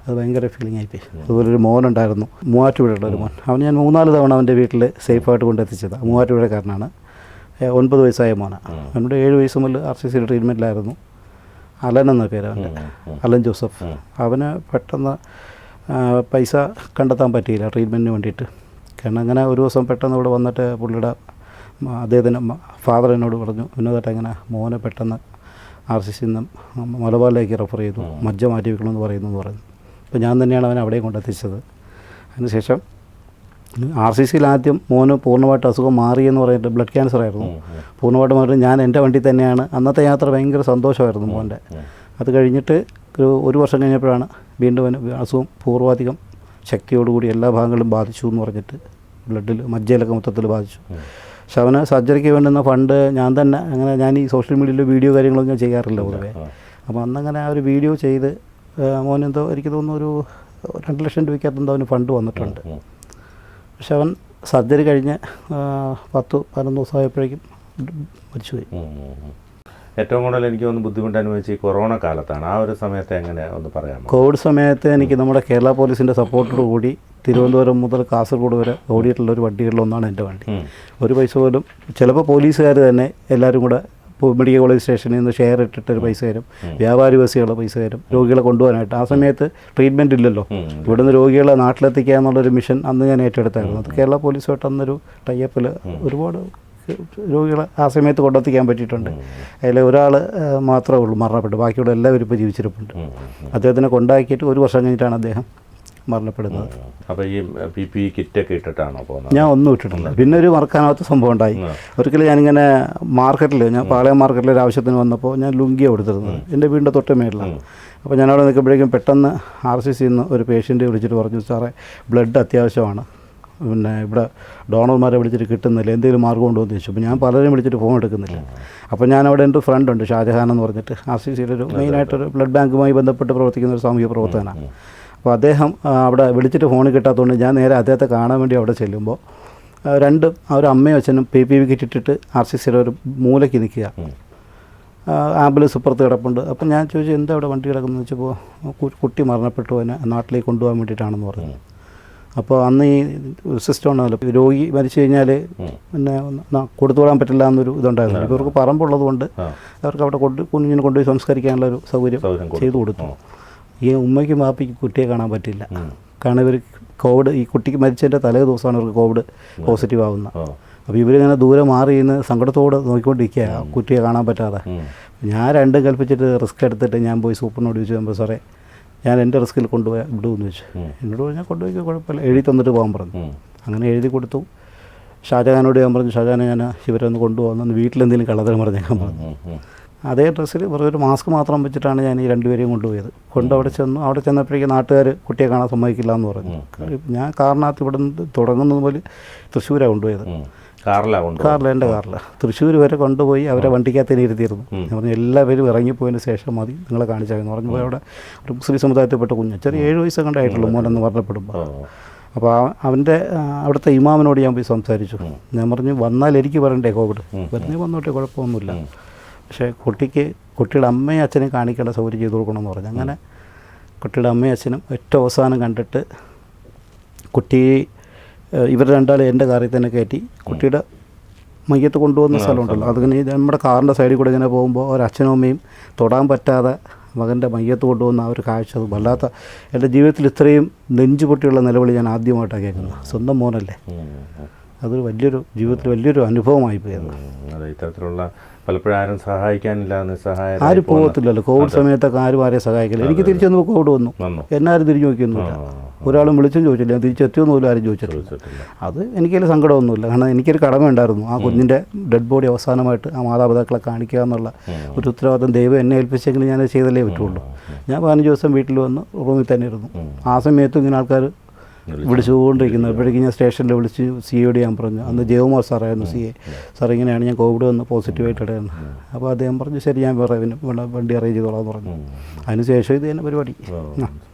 അത് ഭയങ്കര ഫീലിംഗ് ആയിപ്പോയി അതുപോലെ ഒരു മോനുണ്ടായിരുന്നു മൂവാറ്റുപുഴയുള്ള ഒരു മോൻ. അവൻ ഞാൻ മൂന്നാൽ തവണ അവന്റെ വീട്ടിൽ സേഫായിട്ട് കൊണ്ടെത്തിച്ചത് മൂവാറ്റുപുഴക്കാരനാണ്. ഒൻപത് വയസ്സായ മോനാണ് അവനോട് ഏഴ് വയസ്സ് മുതൽ ആർ സി സിയുടെ ട്രീറ്റ്മെന്റിലായിരുന്നു അലൻ എന്ന പേര് അവന്റെ. അലൻ ജോസഫ്. അവന് പെട്ടെന്ന് പൈസ കണ്ടെത്താൻ പറ്റിയില്ല ട്രീറ്റ്മെന്റിന് വേണ്ടിയിട്ട്. കാരണം അങ്ങനെ ഒരു ദിവസം പെട്ടെന്ന് ഇവിടെ വന്നിട്ട് പുള്ളിയുടെ അദ്ദേഹത്തിന് അദ്ദേഹത്തിന്റെ ഫാദർ എന്നോട് പറഞ്ഞു ഉന്നതായിട്ട് അങ്ങനെ മോനെ പെട്ടെന്ന് ആർ സി സിയിൽ നിന്നും മലബാറിലേക്ക് റെഫർ ചെയ്തു മജ്ജ മാറ്റി വെക്കണമെന്ന് പറയുന്നു എന്ന് പറഞ്ഞു. അപ്പോൾ ഞാൻ തന്നെയാണ് അവനെ അവിടെയും കൊണ്ടെത്തിച്ചത്. അതിനുശേഷം ആർ സി സിയിൽ ആദ്യം മോന് പൂർണമായിട്ട് അസുഖം മാറിയെന്ന് പറഞ്ഞിട്ട് ബ്ലഡ് ക്യാൻസർ ആയിരുന്നു. പൂർണമായിട്ട് മാറി ഞാൻ എന്റെ വണ്ടി തന്നെയാണ്. അന്നത്തെ യാത്ര ഭയങ്കര സന്തോഷമായിരുന്നു മോന്റെ. അത് കഴിഞ്ഞിട്ട് ഒരു ഒരു വർഷം കഴിഞ്ഞപ്പോഴാണ് വീണ്ടും അസുഖം പൂർവാധികം ശക്തിയോടുകൂടി എല്ലാ ഭാഗങ്ങളും ബാധിച്ചു എന്ന് പറഞ്ഞിട്ട് ബ്ലഡിൽ മജ്ജയിലൊക്കെ മൊത്തത്തിൽ ബാധിച്ചു. പക്ഷെ അവന് സർജറിക്ക് വേണ്ടുന്ന ഫണ്ട് ഞാൻ തന്നെ അങ്ങനെ ഞാൻ ഈ സോഷ്യൽ മീഡിയയിൽ വീഡിയോ കാര്യങ്ങളൊന്നും ഞാൻ ചെയ്യാറില്ല പൊതുവേ. അപ്പോൾ അന്നങ്ങനെ ആ ഒരു വീഡിയോ ചെയ്ത് മോനെന്തോ എനിക്ക് തോന്നുന്നു ഒരു രണ്ട് ലക്ഷം രൂപയ്ക്കകത്ത് എന്തോ അവന് ഫണ്ട് വന്നിട്ടുണ്ട്. പക്ഷെ അവൻ സർജറി കഴിഞ്ഞ് പത്ത് പതിനൊന്ന് ദിവസമായപ്പോഴേക്കും മരിച്ചുപോയി. ഏറ്റവും കൂടുതൽ എനിക്ക് ഒന്ന് ബുദ്ധിമുട്ട് അനുഭവിച്ച് ഈ കൊറോണ കാലത്താണ്. ആ ഒരു സമയത്ത് എങ്ങനെ ഒന്ന് പറയാം കോവിഡ് സമയത്ത് എനിക്ക് നമ്മുടെ കേരള പോലീസിന്റെ സപ്പോർട്ടോട് കൂടി തിരുവനന്തപുരം മുതൽ കാസർഗോഡ് വരെ ഓടിയിട്ടുള്ള ഒരു വണ്ടികളിലൊന്നാണ് എന്റെ വണ്ടി. ഒരു പൈസ പോലും ചിലപ്പോൾ പോലീസുകാർ തന്നെ എല്ലാവരും കൂടെ മെഡിക്കൽ കോളേജ് സ്റ്റേഷനിൽ നിന്ന് ഷെയർ ഇട്ടിട്ട് ഒരു പൈസ തരും വ്യാപാരി ബസ്സുകളുടെ പൈസ തരും രോഗികളെ കൊണ്ടുപോകാനായിട്ട്. ആ സമയത്ത് ട്രീറ്റ്മെന്റ് ഇല്ലല്ലോ. ഇവിടുന്ന് രോഗികളെ നാട്ടിലെത്തിക്കുക എന്നുള്ളൊരു മിഷൻ അന്ന് ഞാൻ ഏറ്റെടുത്തായിരുന്നു. അത് കേരള പോലീസുമായിട്ട് അന്നൊരു ടൈപ്പിൽ ഒരുപാട് രോഗികളെ ആ സമയത്ത് കൊണ്ടെത്തിക്കാൻ പറ്റിയിട്ടുണ്ട്. അതിൽ ഒരാൾ മാത്രമേ ഉള്ളൂ മരണപ്പെട്ടു. ബാക്കിയുള്ള എല്ലാവരും ഇപ്പോൾ ജീവിച്ചിരിപ്പുണ്ട്. അദ്ദേഹത്തിനെ കൊണ്ടാക്കിയിട്ട് ഒരു വർഷം കഴിഞ്ഞിട്ടാണ് അദ്ദേഹം മരണപ്പെടുന്നത്. ഉം. അപ്പോൾ ഈ പി പി കിറ്റൊക്കെ ഇട്ടിട്ടാണോ പോകുന്നത്? ഞാൻ ഒന്നും ഇട്ടിട്ടില്ല. പിന്നെ ഒരു മറക്കാനാവാത്ത സംഭവം ഉണ്ടായി. ഒരിക്കൽ ഒരിക്കലും ഞാനിങ്ങനെ മാർക്കറ്റിൽ ഞാൻ പാളയം മാർക്കറ്റിൽ ഒരു ആവശ്യത്തിന് വന്നപ്പോൾ ഞാൻ ലുങ്കിയാണ് കൊടുത്തിരുന്നത്. എന്റെ വീടിന്റെ തൊട്ട് മേളിലാണ്. അപ്പോൾ ഞാനവിടെ നിൽക്കുമ്പോഴേക്കും പെട്ടെന്ന് ആർ സി സിന്ന് ഒരു പേഷ്യന്റ് വിളിച്ചിട്ട് പറഞ്ഞു സാറേ ബ്ലഡ് അത്യാവശ്യമാണ്. പിന്നെ ഇവിടെ ഡോണർമാരെ വിളിച്ചിട്ട് കിട്ടുന്നില്ല. എന്തെങ്കിലും മാർഗം ഉണ്ടോ എന്ന് ചോദിച്ചു. അപ്പോൾ ഞാൻ പലരെയും വിളിച്ചിട്ട് ഫോൺ എടുക്കുന്നില്ല. അപ്പോൾ ഞാൻ അവിടെ എന്റെ ഫ്രണ്ട് ഉണ്ട് ഷാജഹാൻ എന്ന് പറഞ്ഞിട്ട് ആർ സി സിയുടെ ഒരു മെയിനായിട്ടൊരു ബ്ലഡ് ബാങ്കുമായി ബന്ധപ്പെട്ട് പ്രവർത്തിക്കുന്ന ഒരു സാമൂഹ്യ പ്രവർത്തകനാണ്. അപ്പോൾ അദ്ദേഹം അവിടെ വിളിച്ചിട്ട് ഫോൺ കിട്ടാത്തതുകൊണ്ട് ഞാൻ നേരെ അദ്ദേഹത്തെ കാണാൻ വേണ്ടി അവിടെ ചെല്ലുമ്പോൾ രണ്ട് ആ ഒരു അമ്മയും അച്ഛനും പി പി വി കിറ്റ് ഇട്ടിട്ട് ആർ സി സിയുടെ ഒരു മൂലയ്ക്ക് നിൽക്കുക. ആംബുലൻസ് ഇപ്പുറത്ത് കിടപ്പുണ്ട്. അപ്പം ഞാൻ ചോദിച്ചു എന്താ അവിടെ വണ്ടി കിടക്കുന്നത് വെച്ചപ്പോൾ കുട്ടി മരണപ്പെട്ടു അതിനെ നാട്ടിലേക്ക് കൊണ്ടുപോകാൻ വേണ്ടിയിട്ടാണെന്ന് പറഞ്ഞു. അപ്പോൾ അന്ന് ഈ സിസ്റ്റം ഉണ്ടല്ലോ. രോഗി മരിച്ചു കഴിഞ്ഞാൽ പിന്നെ കൊടുത്തു കൊടുത്തുവിടാൻ പറ്റില്ല എന്നൊരു ഇതുണ്ടായിരുന്നു. ഇവർക്ക് പറമ്പുള്ളത് കൊണ്ട് അവർക്ക് അവിടെ കൊണ്ട് കുഞ്ഞിനെ കൊണ്ടുപോയി സംസ്കരിക്കാനുള്ള ഒരു സൗകര്യം ചെയ്തു കൊടുത്തു. ഈ ഉമ്മയ്ക്കും വാപ്പിക്കും കുട്ടിയെ കാണാൻ പറ്റില്ല. കാരണം ഇവർ കോവിഡ് ഈ കുട്ടിക്ക് മരിച്ചതിന്റെ തലേ ദിവസമാണ് ഇവർക്ക് കോവിഡ് പോസിറ്റീവ് ആവുന്നത് അപ്പോൾ ഇവരിങ്ങനെ ദൂരെ മാറി നിന്ന് സങ്കടത്തോടെ നോക്കിക്കൊണ്ടിരിക്കുക കുട്ടിയെ കാണാൻ പറ്റാതെ. ഞാൻ രണ്ടും കൽപ്പിച്ചിട്ട് റിസ്ക് എടുത്തിട്ട് ഞാൻ പോയി സൂപ്പറിനോട് ചോദിച്ചു സാറേ ഞാൻ എന്റെ റിസ്കിൽ കൊണ്ടുപോയി വിടുമെന്ന് വെച്ചു. എന്നോട് പറഞ്ഞാൽ കൊണ്ടുപോയി കുഴപ്പമില്ല. എഴുതി തന്നിട്ട് പോകാൻ പറഞ്ഞു. അങ്ങനെ എഴുതി കൊടുത്തു. ഷാജഹാനോട് ഞാൻ പറഞ്ഞു ഷാജഹാനെ ഞാൻ ഇവരെ ഒന്ന് കൊണ്ടുപോകുന്നു വീട്ടിലെന്തെങ്കിലും കള്ളത്തരം പറഞ്ഞേക്കാൻ പറഞ്ഞു. അതേ ഡ്രസ്സിൽ വെറുതെ ഒരു മാസ്ക് മാത്രം വെച്ചിട്ടാണ് ഞാൻ ഈ രണ്ടുപേരെയും കൊണ്ടുപോയത്. കൊണ്ട് അവിടെ ചെന്നു. അവിടെ ചെന്നപ്പോഴേക്കും നാട്ടുകാർ കുട്ടിയെ കാണാൻ സമ്മതിക്കില്ല എന്ന് പറഞ്ഞു ഞാൻ കാറിനകത്ത് ഇവിടെ നിന്ന് തുടങ്ങുന്നത് പോലെ തൃശ്ശൂരാണ് കൊണ്ടുപോയത്. ഉം. കാറിലാ കൊണ്ടുപോകും കാറിൽ എന്റെ കാറിൽ തൃശ്ശൂർ വരെ കൊണ്ടുപോയി അവരെ വണ്ടിക്കകത്ത് തന്നെ ഇരുത്തിയിരുന്നു. ഞാൻ പറഞ്ഞു എല്ലാവരും ഇറങ്ങിപ്പോയതിന് ശേഷം മതി നിങ്ങളെ കാണിച്ചാൽ പറഞ്ഞു. അവിടെ ഒരു മുസ്ലിം സമുദായത്തിൽപ്പെട്ട കുഞ്ഞ് ചെറിയ ഏഴ് വയസ്സ് കണ്ടായിട്ടുള്ളൂ മോനെന്ന് പറഞ്ഞപ്പെടുമ്പോൾ. അപ്പോൾ അവന്റെ അവിടുത്തെ ഇമാമിനോട് ഞാൻ പോയി സംസാരിച്ചു. ഞാൻ പറഞ്ഞു വന്നാൽ എനിക്ക് വരണ്ടേ കോവിഡ്? വരുന്നേ വന്നോട്ടെ കുഴപ്പമൊന്നുമില്ല. പക്ഷേ കുട്ടിക്ക് കുട്ടിയുടെ അമ്മയും അച്ഛനും കാണിക്കേണ്ട സൗകര്യം ചെയ്തു കൊടുക്കണമെന്ന് പറഞ്ഞു. അങ്ങനെ കുട്ടിയുടെ അമ്മയും അച്ഛനും ഏറ്റവും അവസാനം കണ്ടിട്ട് കുട്ടി ഇവർ രണ്ടാളും എന്റെ കാറിൽ തന്നെ കയറ്റി കുട്ടിയുടെ മയ്യത്ത് കൊണ്ടുപോകുന്ന സ്ഥലമുണ്ടല്ലോ. അതിങ്ങനെ നമ്മുടെ കാറിന്റെ സൈഡിൽ കൂടെ ഇങ്ങനെ പോകുമ്പോൾ ഒരച്ഛനും അമ്മയും തൊടാൻ പറ്റാതെ മകന്റെ മയ്യത്ത് കൊണ്ടുപോകുന്ന ആ ഒരു കാഴ്ച അത് വല്ലാത്ത എന്റെ ജീവിതത്തിൽ ഇത്രയും നെഞ്ചുപൊട്ടിയുള്ള നിലവിളി ഞാൻ ആദ്യമായിട്ടാണ് കേൾക്കുന്നത്. സ്വന്തം മോനല്ലേ. അതൊരു വലിയൊരു ജീവിതത്തിൽ വലിയൊരു അനുഭവമായി പോയിരുന്നു. അതെ ഇത്തരത്തിലുള്ള പലപ്പോഴും ആരും സഹായിക്കാനില്ല സഹായം ആരും പോകത്തില്ലല്ലോ. കോവിഡ് സമയത്തൊക്കെ ആരും ആരെയും സഹായിക്കില്ല. എനിക്ക് തിരിച്ചു വന്നപ്പോൾ കോവിഡ് വന്നു. എന്നാരും തിരിഞ്ഞു നോക്കിയൊന്നുമില്ല. ഒരാളും വിളിച്ചും ചോദിച്ചില്ല. ഞാൻ തിരിച്ചെത്തിയോന്ന് പോലും ആരും ചോദിച്ചിട്ടില്ല. അത് എനിക്കതിൽ സങ്കടമൊന്നുമില്ല. കാരണം എനിക്കൊരു കടമ ഉണ്ടായിരുന്നു. ആ കുഞ്ഞിന്റെ ഡെഡ് ബോഡി അവസാനമായിട്ട് ആ മാതാപിതാക്കളെ കാണിക്കുക എന്നുള്ള ഒരു ഉത്തരവാദിത്തം ദൈവം എന്നെ ഏൽപ്പിച്ചെങ്കിൽ ഞാൻ ചെയ്തല്ലേ പറ്റുള്ളൂ. ഞാൻ പതിനഞ്ച് ദിവസം വീട്ടിൽ വന്ന് റൂമിൽ തന്നെ ഇരുന്നു. ആ സമയത്തും ഇങ്ങനെ ആൾക്കാർ വിളിച്ചുകൊണ്ടിരിക്കുന്നു അപ്പോഴേക്കും ഞാൻ സ്റ്റേഷനിൽ വിളിച്ച് സി ഒയോട് ഞാൻ പറഞ്ഞു. അന്ന് ജയകുമാർ സാറായിരുന്നു സി എ സാർ ഇങ്ങനെയാണ് ഞാൻ കോവിഡ് വന്ന് പോസിറ്റീവായിട്ട് ഇടയുന്നത്. അപ്പോൾ അദ്ദേഹം പറഞ്ഞു ശരി ഞാൻ പറയാം വണ്ടി അറേഞ്ച് ചെയ്തോളാം എന്ന് പറഞ്ഞു. അതിനുശേഷം ഇത് തന്നെ പരിപാടി.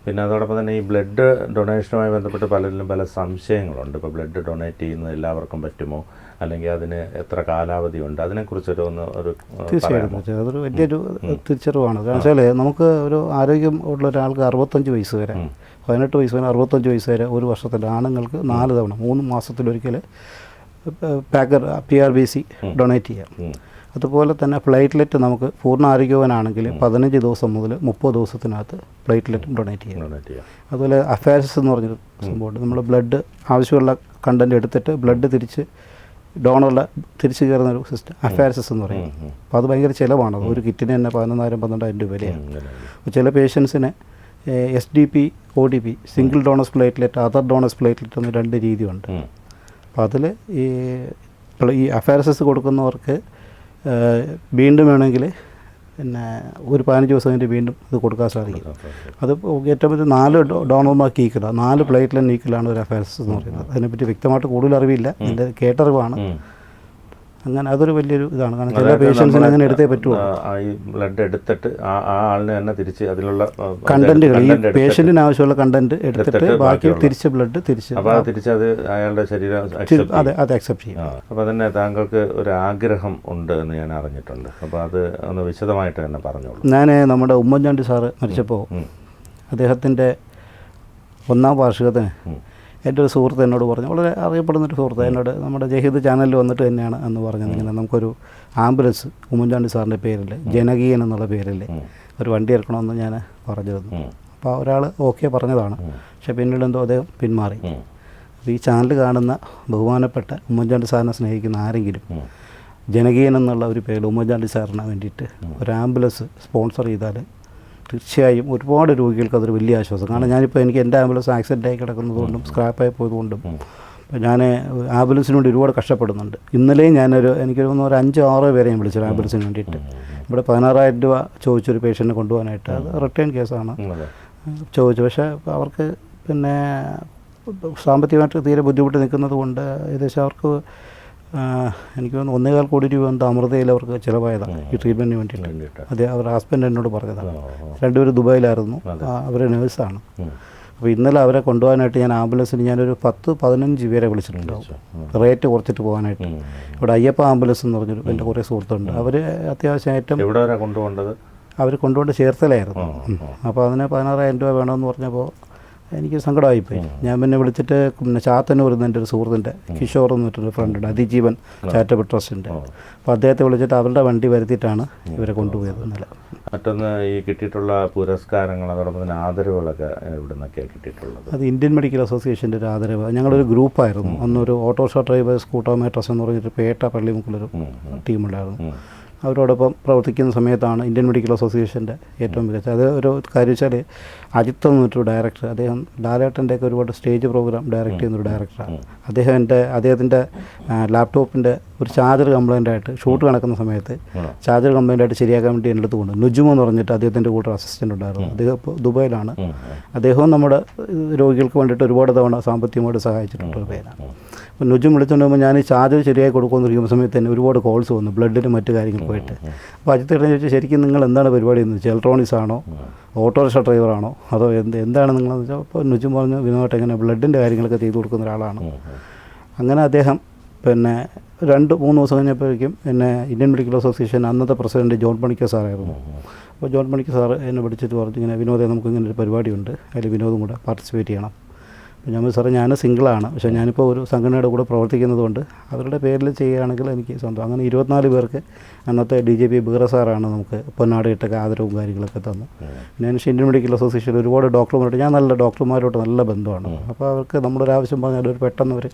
പിന്നെ അതോടൊപ്പം തന്നെ ഈ ബ്ലഡ് ഡൊണേഷനുമായി ബന്ധപ്പെട്ട് പലരിലും പല സംശയങ്ങളുണ്ട്. ഇപ്പോൾ ബ്ലഡ് ഡൊണേറ്റ് ചെയ്യുന്നത് എല്ലാവർക്കും പറ്റുമോ? അല്ലെങ്കിൽ അതിന് എത്ര കാലാവധി ഉണ്ട്? അതിനെക്കുറിച്ചൊരു ഒന്ന് ഒരു തീർച്ചയായിട്ടും. തീർച്ചയായും അതൊരു വലിയൊരു തിരിച്ചറിവാണ്. കാരണം വെച്ചാൽ നമുക്ക് ഒരു ആരോഗ്യം ഉള്ള ഒരാൾക്ക് അറുപത്തഞ്ച് വയസ്സ് വരെ പതിനെട്ട് വയസ്സ് വരെ അറുപത്തഞ്ച് വയസ്സ് വരെ ഒരു വർഷത്തിൽ ആണുങ്ങൾക്ക് നാല് തവണ മൂന്ന് മാസത്തിലൊരിക്കൽ packed P R B C donate ചെയ്യാം. അതുപോലെ തന്നെ പ്ലേറ്റ്ലെറ്റ് നമുക്ക് പൂർണ ആരോഗ്യവാനാണെങ്കിൽ പതിനഞ്ച് ദിവസം മുതൽ മുപ്പത് ദിവസത്തിനകത്ത് പ്ലേറ്റ്ലെറ്റും ഡൊണേറ്റ് ചെയ്യാം. ഡൊണേറ്റ് ചെയ്യാം. അതുപോലെ അഫയർസ് എന്ന് പറഞ്ഞൊരു സംഭവമുണ്ട്. നമ്മൾ ബ്ലഡ് ആവശ്യമുള്ള കണ്ടന്റ് എടുത്തിട്ട് ബ്ലഡ് തിരിച്ച് ഡോണറുടെ തിരിച്ചു കയറുന്ന ഒരു സിസ്റ്റം അഫയർസസ് എന്ന് പറയും. അപ്പോൾ അത് ഭയങ്കര ചിലവാണ്. ഒരു കിറ്റിന് തന്നെ പതിനൊന്നായിരം പന്ത്രണ്ടായിരം രൂപ വിലയാണ്. ചില പേഷ്യൻസിന് S D P O D P single donors platelet other donors platelet എന്ന രണ്ട് രീതിയുണ്ട്. അപ്പോൾ അതിൽ ഈ ഈ അഫയർസസ് കൊടുക്കുന്നവർക്ക് വീണ്ടും വേണമെങ്കിൽ പിന്നെ ഒരു പതിനഞ്ച് ദിവസം കഴിഞ്ഞ് വീണ്ടും ഇത് കൊടുക്കാൻ സാധിക്കും. അത് ഏറ്റവും പറ്റും നാല് ഡോണർമാർ ഡോണർമാർക്ക് ഈക്കല നാല് പ്ലേറ്റിലും നീക്കിലാണ് ഒരു അഫയർസ് എന്ന് പറയുന്നത്. അതിനെപ്പറ്റി വ്യക്തമായിട്ട് കൂടുതൽ അറിവില്ല. എന്റെ കേട്ടറിവാണ്. അങ്ങനെ അതൊരു വലിയൊരു ഇതാണ്. കാരണം ചില പേഷ്യൻസിന് അങ്ങനെ എടുത്തേ പറ്റുള്ളൂ. ഈ ബ്ലഡ് എടുത്തിട്ട് ആ ആ ആളിനെ തന്നെ തിരിച്ച് അതിലുള്ള കണ്ടന്റുകൾ ഈ പേഷ്യന്റിന് ആവശ്യമുള്ള കണ്ടന്റ് എടുത്തിട്ട് ബാക്കി തിരിച്ച് ബ്ലഡ് തിരിച്ച് അപ്പോൾ അത് തിരിച്ച് അത് അയാളുടെ ശരീരം അതെ അത് അക്സെപ്റ്റ് ചെയ്യും. അപ്പൊ അപ്പോൾ തന്നെ താങ്കൾക്ക് ഒരു ആഗ്രഹം ഉണ്ട് എന്ന് ഞാൻ അറിഞ്ഞിട്ടുണ്ട്. അപ്പോൾ അത് ഒന്ന് വിശദമായിട്ട് തന്നെ പറഞ്ഞോളൂ. ഞാൻ നമ്മുടെ ഉമ്മൻചാണ്ടി സാറ് മരിച്ചപ്പോൾ അദ്ദേഹത്തിന്റെ അദ്ദേഹത്തിന്റെ ഒന്നാം വാർഷികത്തിന്. എന്റെ ഒരു സുഹൃത്ത് എന്നോട് പറഞ്ഞു. വളരെ അറിയപ്പെടുന്നൊരു സുഹൃത്ത്. എന്നോട് നമ്മുടെ ജഹീദ് ചാനലിൽ വന്നിട്ട് തന്നെയാണ് എന്ന് പറഞ്ഞത്. ഇങ്ങനെ നമുക്കൊരു ആംബുലൻസ് ഉമ്മൻചാണ്ടി സാറിന്റെ പേരിൽ ജനകീയൻ എന്നുള്ള പേരിൽ ഒരു വണ്ടി ഇറക്കണമെന്ന് ഞാൻ പറഞ്ഞിരുന്നു. അപ്പോൾ ഒരാൾ ഓക്കെ പറഞ്ഞതാണ്. പക്ഷേ പിന്നീട് എന്തോ അദ്ദേഹം പിന്മാറി. അപ്പോൾ ഈ ചാനൽ കാണുന്ന ബഹുമാനപ്പെട്ട ഉമ്മൻചാണ്ടി സാറിനെ സ്നേഹിക്കുന്ന ആരെങ്കിലും. ജനകീയൻ എന്നുള്ള ഒരു പേര് ഉമ്മൻചാണ്ടി സാറിന് വേണ്ടിയിട്ട് ഒരു ആംബുലൻസ് സ്പോൺസർ ചെയ്താൽ തീർച്ചയായും ഒരുപാട് രോഗികൾക്ക് അതൊരു വലിയ ആശ്വാസം. കാരണം ഞാനിപ്പോൾ എനിക്ക് എന്റെ ആംബുലൻസ് ആക്സിഡന്റ് ആയി കിടക്കുന്നതുകൊണ്ടും സ്ക്രാപ്പായി പോയതുകൊണ്ടും അപ്പോൾ ഞാൻ ആംബുലൻസിന് വേണ്ടി ഒരുപാട് കഷ്ടപ്പെടുന്നുണ്ട്. ഇന്നലെയും ഞാനൊരു എനിക്ക് തോന്നുന്നു ഒരു അഞ്ചോ ആറോ പേരെ ഞാൻ വിളിച്ചത് ആംബുലൻസിന് വേണ്ടിയിട്ട്. ഇവിടെ പതിനാറായിരം രൂപ ചോദിച്ചൊരു പേഷ്യന്റിനെ കൊണ്ടുപോകാനായിട്ട് അത് റിട്ടേൺ കേസാണ്. ചോദിച്ചു. പക്ഷേ അവർക്ക് പിന്നെ സാമ്പത്തികമായിട്ട് തീരെ ബുദ്ധിമുട്ട് നിൽക്കുന്നത് കൊണ്ട് ഏകദേശം അവർക്ക് എനിക്ക് തോന്നുന്നു ഒന്നേകാൽ കോടി രൂപ എന്തോ അമൃതയിൽ അവർക്ക് ചിലവായതാണ് ഈ ട്രീറ്റ്മെന്റിന് വേണ്ടിയിട്ട്. അതെ അവരുടെ ഹസ്ബൻഡ് എന്നോട് പറഞ്ഞതാണ്. രണ്ടുപേരും ദുബായിലായിരുന്നു. അവർ നേഴ്സാണ് അപ്പോൾ ഇന്നലെ അവരെ കൊണ്ടുപോകാനായിട്ട് ഞാൻ ആംബുലൻസിന് ഞാനൊരു പത്ത് പതിനഞ്ച് പേരെ വിളിച്ചിട്ടുണ്ടാവും. റേറ്റ് കുറച്ചിട്ട് പോകാനായിട്ട്. ഇവിടെ അയ്യപ്പ ആംബുലൻസ് എന്ന് പറഞ്ഞൊരു എന്റെ കുറേ സുഹൃത്തുണ്ട്. അവർ അത്യാവശ്യം ഏറ്റവും കൊണ്ടുപോകേണ്ടത്? അവർ കൊണ്ടുകൊണ്ട് ചേർത്തലായിരുന്നു. അപ്പോൾ അതിന് പതിനാറായിരം രൂപ വേണമെന്ന് പറഞ്ഞപ്പോൾ എനിക്ക് സങ്കടമായിപ്പോയി. ഞാൻ പിന്നെ വിളിച്ചിട്ട് പിന്നെ ചാത്തന്നൂർ നിന്ന് എന്റെ ഒരു സുഹൃത്തിന്റെ കിഷോർ എന്ന് പറഞ്ഞൊരു ഫ്രണ്ടുണ്ട് അതിജീവൻ ചാരിറ്റബിൾ ട്രസ്റ്റിന്റെ അപ്പോൾ അദ്ദേഹത്തെ വിളിച്ചിട്ട് അവരുടെ വണ്ടി വരുത്തിയിട്ടാണ് ഇവരെ കൊണ്ടുപോയത് ഇന്നലെ മറ്റൊന്ന് ഈ കിട്ടിയിട്ടുള്ള പുരസ്കാരങ്ങൾ അതോടൊപ്പം തന്നെ ആദരവുകളൊക്കെ ഇവിടെ നിന്നൊക്കെയാണ് കിട്ടിയിട്ടുള്ളത്? അത് ഇന്ത്യൻ മെഡിക്കൽ അസോസിയേഷന്റെ ഒരു ആദരവ്. ഞങ്ങളൊരു ഗ്രൂപ്പായിരുന്നു. അന്നൊരു ഓട്ടോറിക്ഷ ഡ്രൈവേഴ്സ് കൂട്ടോമേറ്റർസ് എന്ന് പറഞ്ഞിട്ട് പേട്ട പള്ളിമുക്കിലൊരു ടീമുണ്ടായിരുന്നു. അവരോടൊപ്പം പ്രവർത്തിക്കുന്ന സമയത്താണ് ഇന്ത്യൻ മെഡിക്കൽ അസോസിയേഷന്റെ ഏറ്റവും മികച്ച അത് ഒരു കാര്യം വെച്ചാൽ അജിത്ത് എന്നൊരു പറഞ്ഞൊരു ഡയറക്ടർ അദ്ദേഹം ലാലേട്ടന്റെയൊക്കെ ഒരുപാട് സ്റ്റേജ് പ്രോഗ്രാം ഡയറക്റ്റ് ചെയ്യുന്നൊരു ഡയറക്ടറാണ് അദ്ദേഹം എന്റെ അദ്ദേഹത്തിന്റെ ലാപ്ടോപ്പിന്റെ ഒരു ചാർജർ കംപ്ലൈന്റ് ആയിട്ട് ഷൂട്ട് നടക്കുന്ന സമയത്ത് ചാർജർ കംപ്ലൈന്റ് ആയിട്ട് ശരിയാക്കാൻ വേണ്ടി എന്റെ അടുത്ത് കൊണ്ട് നുജുമോ എന്ന് പറഞ്ഞിട്ട് അദ്ദേഹത്തിന്റെ കൂടെ അസിസ്റ്റന്റ് ഉണ്ടായിരുന്നു. അദ്ദേഹം ഇപ്പോൾ ദുബായിലാണ്. അദ്ദേഹവും നമ്മുടെ രോഗികൾക്ക് വേണ്ടിയിട്ട് ഒരുപാട് തവണ സാമ്പത്തികമായിട്ട് സഹായിച്ചിട്ടുള്ള പേരാണ് നുജും വിളിച്ചുകൊണ്ട് പോകുമ്പോൾ ഞാൻ ഈ ചാർജ് ശരിയായി കൊടുക്കുമെന്ന് ഇരിക്കുന്ന സമയത്ത് തന്നെ ഒരുപാട് കോൾസ് വന്നു ബ്ലഡിനും മറ്റു കാര്യങ്ങൾ പോയിട്ട് അപ്പോൾ അജിത്ത് ഏട്ടൻ ചോദിച്ചു ശരിക്കും നിങ്ങൾ എന്താണ് പരിപാടി എന്ന് വെച്ചാൽ ഇലക്ട്രോണിക്സ് ആണോ ഓട്ടോറിക്ഷ ഡ്രൈവറാണോ അതോ എന്ത് എന്താണ് നിങ്ങളെന്ന് വെച്ചാൽ അപ്പോൾ നുജും പറഞ്ഞു വിനോദമായിട്ട് എങ്ങനെ ബ്ലഡിന്റെ കാര്യങ്ങളൊക്കെ ചെയ്തു കൊടുക്കുന്ന ഒരാളാണ്. അങ്ങനെ അദ്ദേഹം പിന്നെ രണ്ട് മൂന്ന് ദിവസം കഴിഞ്ഞപ്പോഴേക്കും എന്നെ ഇന്ത്യൻ മെഡിക്കൽ അസോസിയേഷൻ അന്നത്തെ പ്രസിഡന്റ് ജോൺ പണിക്കർ സാറായിരുന്നു. അപ്പോൾ ജോൺ പണിക്കർ സാറ് എന്നെ വിളിച്ചിട്ട് പറഞ്ഞു ഇങ്ങനെ വിനോദം നമുക്ക് ഇങ്ങനെ ഒരു പരിപാടിയുണ്ട്. അതിൽ വിനോദം കൂടെ പാർട്ടിസിപ്പേറ്റ് ചെയ്യണം. ഞാൻ സാറേ ഞാൻ സിംഗിളാണ്. പക്ഷേ ഞാനിപ്പോൾ ഒരു സംഘടനയുടെ കൂടെ പ്രവർത്തിക്കുന്നതുകൊണ്ട് അവരുടെ പേരിൽ ചെയ്യുകയാണെങ്കിൽ എനിക്ക് സ്വന്തം അങ്ങനെ ഇരുപത്തിനാല് പേർക്ക് അന്നത്തെ ഡി ജെ പി ബീറ സാറാണ് നമുക്ക് പൊന്നാട് ഇട്ടൊക്കെ ആദരവും കാര്യങ്ങളൊക്കെ തന്നു. ഞാൻ ഇന്ത്യൻ മെഡിക്കൽ അസോസിയേഷൻ ഒരുപാട് ഡോക്ടർമാരോട് ഞാൻ നല്ല ഡോക്ടർമാരോട്ട് നല്ല ബന്ധമാണ്. അപ്പോൾ അവർക്ക് നമ്മുടെ ആവശ്യം പറഞ്ഞാൽ ഒരു പെട്ടെന്ന് അവർ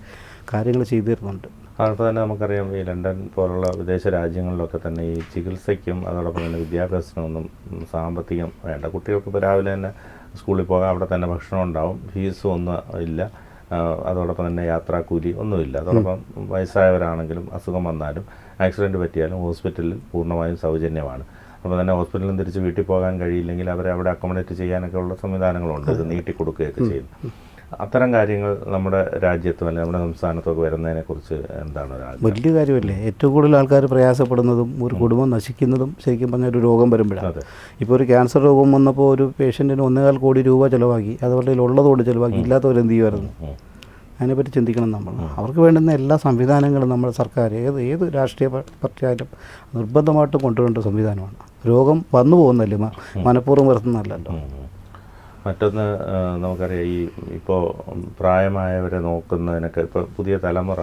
കാര്യങ്ങൾ ചെയ്തു തരുന്നുണ്ട് അപ്പോൾ തന്നെ നമുക്കറിയാം ഈ ലണ്ടൻ പോലുള്ള വിദേശ രാജ്യങ്ങളിലൊക്കെ തന്നെ ഈ ചികിത്സയ്ക്കും അതോടൊപ്പം തന്നെ വിദ്യാഭ്യാസത്തിനൊന്നും സാമ്പത്തികം വേണ്ട. കുട്ടികൾക്ക് ഇപ്പോൾ രാവിലെ തന്നെ സ്കൂളിൽ പോകാം അവിടെ തന്നെ ഭക്ഷണം ഉണ്ടാവും. ഫീസും ഒന്നും ഇല്ല. അതോടൊപ്പം തന്നെ യാത്രാക്കൂലി ഒന്നുമില്ല. അതോടൊപ്പം വയസ്സായവരാണെങ്കിലും അസുഖം വന്നാലും ആക്സിഡന്റ് പറ്റിയാലും ഹോസ്പിറ്റലിൽ പൂർണമായും സൗജന്യമാണ്. അപ്പോൾ തന്നെ ഹോസ്പിറ്റലിൽ നിന്ന് തിരിച്ച് വീട്ടിൽ പോകാൻ കഴിയില്ലെങ്കിൽ അവരെ അവിടെ അക്കോമഡേറ്റ് ചെയ്യാനൊക്കെ ഉള്ള സംവിധാനങ്ങളുണ്ട്. ഇത് നീട്ടി കൊടുക്കുകയൊക്കെ ചെയ്യുന്നു. അത്തരം കാര്യങ്ങൾ നമ്മുടെ രാജ്യത്തും അല്ലെങ്കിൽ നമ്മുടെ സംസ്ഥാനത്തൊക്കെ വരുന്നതിനെക്കുറിച്ച് എന്താണ് വലിയ കാര്യമല്ലേ. ഏറ്റവും കൂടുതൽ ആൾക്കാർ പ്രയാസപ്പെടുന്നതും ഒരു കുടുംബം നശിക്കുന്നതും ശരിക്കും പറഞ്ഞാൽ ഒരു രോഗം വരുമ്പോഴാണ്. ഇപ്പോൾ ഒരു ക്യാൻസർ രോഗം വന്നപ്പോൾ ഒരു പേഷ്യന്റിന് ഒന്നേകാൽ കോടി രൂപ ചിലവാക്കി. അതുപോലെ ഉള്ളതുകൊണ്ട് ചിലവാക്കി. ഇല്ലാത്തവരെന്ത് ചെയ്യുമായിരുന്നു? അതിനെപ്പറ്റി ചിന്തിക്കണം നമ്മൾ. അവർക്ക് വേണ്ടുന്ന എല്ലാ സംവിധാനങ്ങളും നമ്മുടെ സർക്കാർ ഏത് ഏത് രാഷ്ട്രീയ പാർട്ടി ആയാലും നിർബന്ധമായിട്ടും കൊണ്ടുവരേണ്ട സംവിധാനമാണ്. രോഗം വന്നു പോകുന്നല്ലേ മനഃപൂർവം വരുത്തുന്നതല്ലല്ലോ. മറ്റൊന്ന് നമുക്കറിയാം ഈ ഇപ്പോൾ പ്രായമായവരെ നോക്കുന്നതിനൊക്കെ ഇപ്പോൾ പുതിയ തലമുറ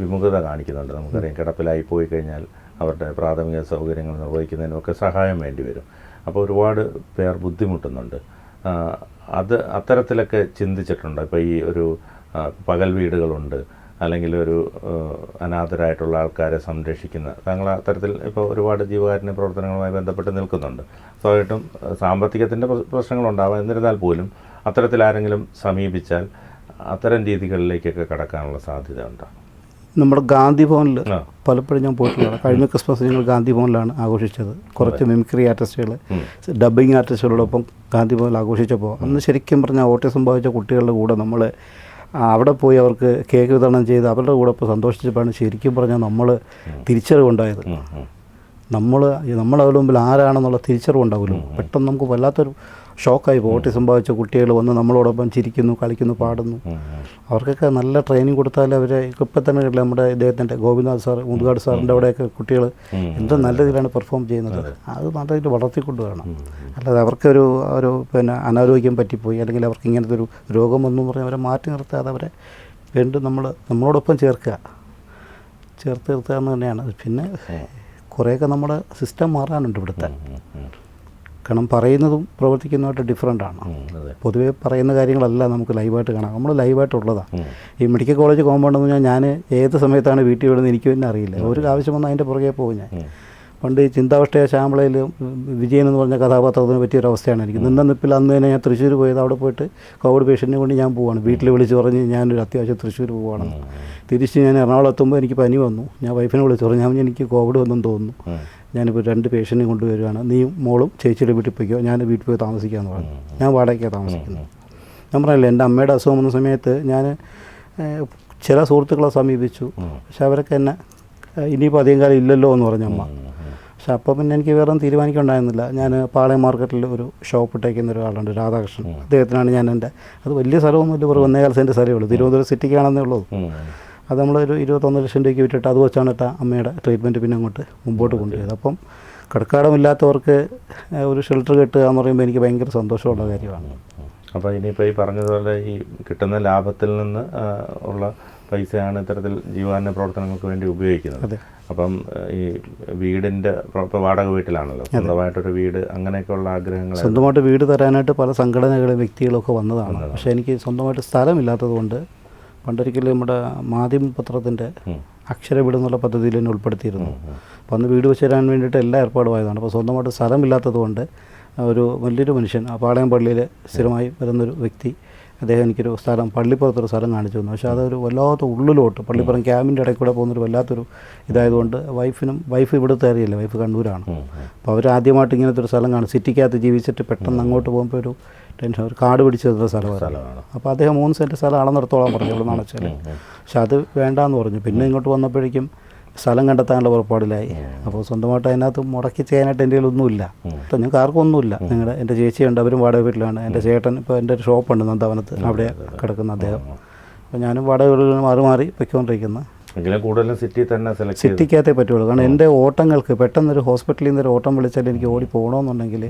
വിമുഖത കാണിക്കുന്നുണ്ട്. നമുക്കറിയാം കിടപ്പിലായി പോയി കഴിഞ്ഞാൽ അവരുടെ പ്രാഥമിക സൗകര്യങ്ങൾ നിർവഹിക്കുന്നതിനൊക്കെ സഹായം വേണ്ടി വരും. അപ്പോൾ ഒരുപാട് പേർ ബുദ്ധിമുട്ടുന്നുണ്ട്. അത് അത്തരത്തിലൊക്കെ ചിന്തിച്ചിട്ടുണ്ട്? ഇപ്പോൾ ഈ ഒരു പകൽ വീടുകളുണ്ട്. അല്ലെങ്കിൽ ഒരു അനാഥരായിട്ടുള്ള ആൾക്കാരെ സംരക്ഷിക്കുന്ന താങ്കൾ അത്തരത്തിൽ ഇപ്പോൾ ഒരുപാട് ജീവകാരുണ്യ പ്രവർത്തനങ്ങളുമായി ബന്ധപ്പെട്ട് നിൽക്കുന്നുണ്ട്. സ്വാഭാവികമായിട്ടും സാമ്പത്തികത്തിന്റെ പ്ര- പ്രശ്നങ്ങളുണ്ടാവാം. എന്നിരുന്നാൽ പോലും അത്തരത്തിൽ ആരെങ്കിലും സമീപിച്ചാൽ അത്തരം രീതികളിലേക്കൊക്കെ കടക്കാനുള്ള സാധ്യത ഉണ്ടാകും നമ്മുടെ ഗാന്ധി ഭവനിൽ പലപ്പോഴും ഞാൻ പോയിട്ടുള്ളതാണ്. കഴിഞ്ഞ ക്രിസ്മസ് ഞങ്ങൾ ഗാന്ധി ഭവനിലാണ് ആഘോഷിച്ചത്. കുറച്ച് മിമിക്രി ആർട്ടിസ്റ്റുകൾ. ഡബ്ബിങ് ആർട്ടിസ്റ്റുകളോടൊപ്പം ഗാന്ധി ഭവനിൽ ആഘോഷിച്ചപ്പോൾ അന്ന് ശരിക്കും പറഞ്ഞാൽ ഓട്ടിസം സംഭവിച്ച കുട്ടികളുടെ കൂടെ നമ്മൾ അവിടെ പോയി അവർക്ക് കേക്ക് വിതരണം ചെയ്ത് അവരുടെ കൂടെ ഇപ്പോൾ സന്തോഷിച്ചപ്പോഴാണ് ശരിക്കും പറഞ്ഞാൽ നമ്മൾ തിരിച്ചറിവുണ്ടായത്. നമ്മൾ നമ്മൾ അവരുടെ മുമ്പിൽ ആരാണെന്നുള്ള തിരിച്ചറിവുണ്ടാവുമല്ലോ പെട്ടെന്ന് നമുക്ക് വല്ലാത്തൊരു ഷോക്കായി പോകും സംഭവിച്ച കുട്ടികൾ വന്ന് നമ്മളോടൊപ്പം ചിരിക്കുന്നു കളിക്കുന്നു പാടുന്നു. അവർക്കൊക്കെ നല്ല ട്രെയിനിങ് കൊടുത്താൽ അവരെ ഇപ്പം തന്നെ കണ്ടില്ലേ നമ്മുടെ ഇദ്ദേഹത്തിന്റെ ഗോപിനാഥ് സാർ മുതുകാട് സാറിന്റെ അവിടെയൊക്കെ കുട്ടികൾ എന്തോ നല്ല രീതിയിലാണ് പെർഫോം ചെയ്യുന്നത്. അത്. നല്ല രീതിയിൽ വളർത്തിക്കൊണ്ട് വേണം. അല്ലാതെ അവർക്കൊരു ഒരു പിന്നെ അനാരോഗ്യം പറ്റിപ്പോയി അല്ലെങ്കിൽ അവർക്ക് ഇങ്ങനത്തെ ഒരു രോഗം വന്നു പറഞ്ഞാൽ അവരെ മാറ്റി നിർത്താതെ അവരെ വീണ്ടും നമ്മൾ നമ്മളോടൊപ്പം ചേർക്കുക. ചേർത്ത് നിർത്തുക എന്ന് തന്നെയാണ്. പിന്നെ കുറേയൊക്കെ നമ്മുടെ സിസ്റ്റം മാറാനുണ്ട് ഇവിടുത്തെ. കാരണം പറയുന്നതും പ്രവർത്തിക്കുന്നതുമായിട്ട് ഡിഫറെന്റ് ആണ്. പൊതുവേ പറയുന്ന കാര്യങ്ങളല്ല നമുക്ക് ലൈവായിട്ട് കാണാം. നമ്മൾ ലൈവായിട്ടുള്ളതാണ്. ഈ മെഡിക്കൽ കോളേജ് കോമ്പൗണ്ട് എന്ന് പറഞ്ഞാൽ ഞാൻ ഏത് സമയത്താണ് വീട്ടിൽ വിടുന്നത് എനിക്ക് തന്നെ അറിയില്ല. ഒരു ആവശ്യം വന്നാൽ അതിന്റെ പുറകെ പോകും ഞാൻ. പണ്ട് ഈ ചിന്താവഷ്ടയ ശ്യാമളയിൽ വിജയൻ എന്ന് പറഞ്ഞ കഥാപാത്രത്തിന് പറ്റിയൊരു അവസ്ഥയാണ് എനിക്ക്. നിന്ന നിപ്പിൽ അന്ന് തന്നെ ഞാൻ തൃശ്ശൂർ പോയത്. അവിടെ പോയിട്ട് കോവിഡ് പേഷ്യന്റിനെ കൊണ്ട് ഞാൻ പോവാണ്. വീട്ടിൽ വിളിച്ച് പറഞ്ഞ് ഞാനൊരു അത്യാവശ്യം തൃശ്ശൂർ പോവാണ്. തിരിച്ച് ഞാൻ എറണാകുളം എത്തുമ്പോൾ എനിക്ക് പനി വന്നു. ഞാൻ വൈഫിനെ വിളിച്ച് പറഞ്ഞു ഞാൻ എനിക്ക് കോവിഡ് വന്നെന്ന് തോന്നുന്നു. ഞാനിപ്പോൾ രണ്ട് പേഷ്യന്റെ കൊണ്ടുവരികയാണ് നീ മോളും ചേച്ചിയുടെ വീട്ടിൽ പോയിക്കോ. ഞാൻ വീട്ടിൽ പോയി താമസിക്കാമെന്ന് പറഞ്ഞു. ഞാൻ വാടകയ്ക്കാണ് താമസിക്കുന്നത്. ഞാൻ പറഞ്ഞില്ല എന്റെ അമ്മയുടെ അസുഖം വന്ന സമയത്ത് ഞാൻ ചില സുഹൃത്തുക്കളെ സമീപിച്ചു. പക്ഷെ അവരൊക്കെ എന്നെ ഇനിയിപ്പോൾ അധികം കാലം ഇല്ലല്ലോ എന്ന് പറഞ്ഞു അമ്മ. പക്ഷെ അപ്പോൾ പിന്നെ എനിക്ക് വേറെ ഒന്നും തീരുമാനിക്കുന്നുണ്ടായിരുന്നില്ല ഞാൻ പാളയം മാർക്കറ്റിൽ ഒരു ഷോപ്പ് ഇട്ടേക്കുന്ന ഒരാളുണ്ട് രാധാകൃഷ്ണൻ. അദ്ദേഹത്തിനാണ് ഞാൻ എന്റെ അത് വലിയ സ്ഥലമൊന്നുമില്ല വെറും ഒന്നേകാൽ സെന്റ് സ്ഥലമേ ഉള്ളൂ. തിരുവനന്തപുരം സിറ്റിക്കാണെന്നേ ഉള്ളൂ. അത് നമ്മളൊരു ഇരുപത്തൊന്ന് ലക്ഷം രൂപയ്ക്ക് വിറ്റിട്ട് അത് വെച്ചാണ് കേട്ടോ അമ്മയുടെ ട്രീറ്റ്മെന്റ് പിന്നെ അങ്ങോട്ട് മുമ്പോട്ട് കൊണ്ടുപോയത് അപ്പം കടക്കാടമില്ലാത്തവർക്ക് ഒരു ഷെൽട്ടർ കിട്ടുക എന്ന് പറയുമ്പോൾ എനിക്ക് ഭയങ്കര സന്തോഷമുള്ള കാര്യമാണ്. അപ്പോൾ ഇനിയിപ്പോൾ ഈ പറഞ്ഞതുപോലെ ഈ കിട്ടുന്ന ലാഭത്തിൽ നിന്ന് ഉള്ള പൈസയാണ് ഇത്തരത്തിൽ ജീവകാരുണ്യ പ്രവർത്തനങ്ങൾക്ക് വേണ്ടി ഉപയോഗിക്കുന്നത്. അപ്പം ഈ വീടിന്റെ ഇപ്പോൾ വാടക വീട്ടിലാണല്ലോ. സ്വന്തമായിട്ടൊരു വീട് അങ്ങനെയൊക്കെയുള്ള ആഗ്രഹങ്ങൾ സ്വന്തമായിട്ട് വീട് തരാനായിട്ട് പല സംഘടനകളും വ്യക്തികളൊക്കെ വന്നതാണ്. പക്ഷേ എനിക്ക് സ്വന്തമായിട്ട് സ്ഥലമില്ലാത്തത് കൊണ്ട് പണ്ടൊരിക്കലും നമ്മുടെ മാധ്യമ പത്രത്തിന്റെ അക്ഷര വിടുന്നുള്ള പദ്ധതിയിൽ തന്നെ ഉൾപ്പെടുത്തിയിരുന്നു. അപ്പോൾ അന്ന് വീട് വെച്ച് തരാൻ വേണ്ടിയിട്ട് എല്ലാ ഏർപ്പാടുമായതാണ്. അപ്പോൾ സ്വന്തമായിട്ട് സ്ഥലമില്ലാത്തത് കൊണ്ട് ഒരു വലിയൊരു മനുഷ്യൻ ആ പാളയം പള്ളിയിൽ സ്ഥിരമായി വരുന്നൊരു വ്യക്തി അദ്ദേഹം എനിക്കൊരു സ്ഥലം പള്ളിപ്പുറത്തൊരു സ്ഥലം കാണിച്ചു തന്നു. പക്ഷേ അതൊരു വല്ലാത്ത ഉള്ളിലോട്ട് പള്ളിപ്പുറം ക്യാമ്പിന്റെ ഇടയിൽ കൂടെ പോകുന്നൊരു വല്ലാത്തൊരു ഇതായതുകൊണ്ട് വൈഫിനും വൈഫ് ഇവിടുത്തെ അറിയില്ല വൈഫ് കണ്ണൂരാണ്. അപ്പോൾ അവർ ആദ്യമായിട്ട് ഇങ്ങനത്തെ ഒരു സ്ഥലം കാണും. സിറ്റിക്കകത്ത് ജീവിച്ചിട്ട് പെട്ടെന്ന് അങ്ങോട്ട് പോകുമ്പോൾ ഒരു ടെൻഷൻ. ഒരു കാട് പിടിച്ചു തന്ന സ്ഥലമാണ്. അപ്പോൾ അദ്ദേഹം മൂന്ന് സെന്റ് സ്ഥലം അളന്നെടുത്തോളം പറഞ്ഞു ഇവിടെ നിന്നാണ് വെച്ചാൽ പക്ഷെ അത് വേണ്ടാന്ന് പറഞ്ഞു. പിന്നെ ഇങ്ങോട്ട് വന്നപ്പോഴേക്കും സ്ഥലം കണ്ടെത്താനുള്ള പുറപ്പാടിലായി. അപ്പോൾ സ്വന്തമായിട്ട് അതിനകത്ത് മുടക്കി ചെയ്യാനായിട്ട് എന്റെ കയ്യിലൊന്നുമില്ല അപ്പം ഞങ്ങൾക്ക് ആർക്കും ഒന്നുമില്ല നിങ്ങളുടെ എന്റെ ചേച്ചിയുണ്ട് അവരും വാടക വീട്ടിലാണ്. എന്റെ ചേട്ടൻ ഇപ്പോൾ എന്റെ ഒരു ഷോപ്പുണ്ട് നന്ദവനത്ത്. അവിടെ കിടക്കുന്ന അദ്ദേഹം. അപ്പോൾ ഞാനും വാടക വീടുകളിൽ മാറി മാറി പൊയ്ക്കൊണ്ടിരിക്കുന്നത് എങ്കിലും കൂടുതലും സിറ്റി തന്നെ സെലക്ട് സിറ്റിക്കകത്തേ പറ്റുള്ളൂ. കാരണം എന്റെ ഓട്ടങ്ങൾക്ക് പെട്ടെന്ന് ഒരു ഹോസ്പിറ്റലിൽ നിന്ന് ഒരു ഓട്ടം വിളിച്ചാൽ എനിക്ക് ഓടി പോകണമെന്നുണ്ടെങ്കിൽ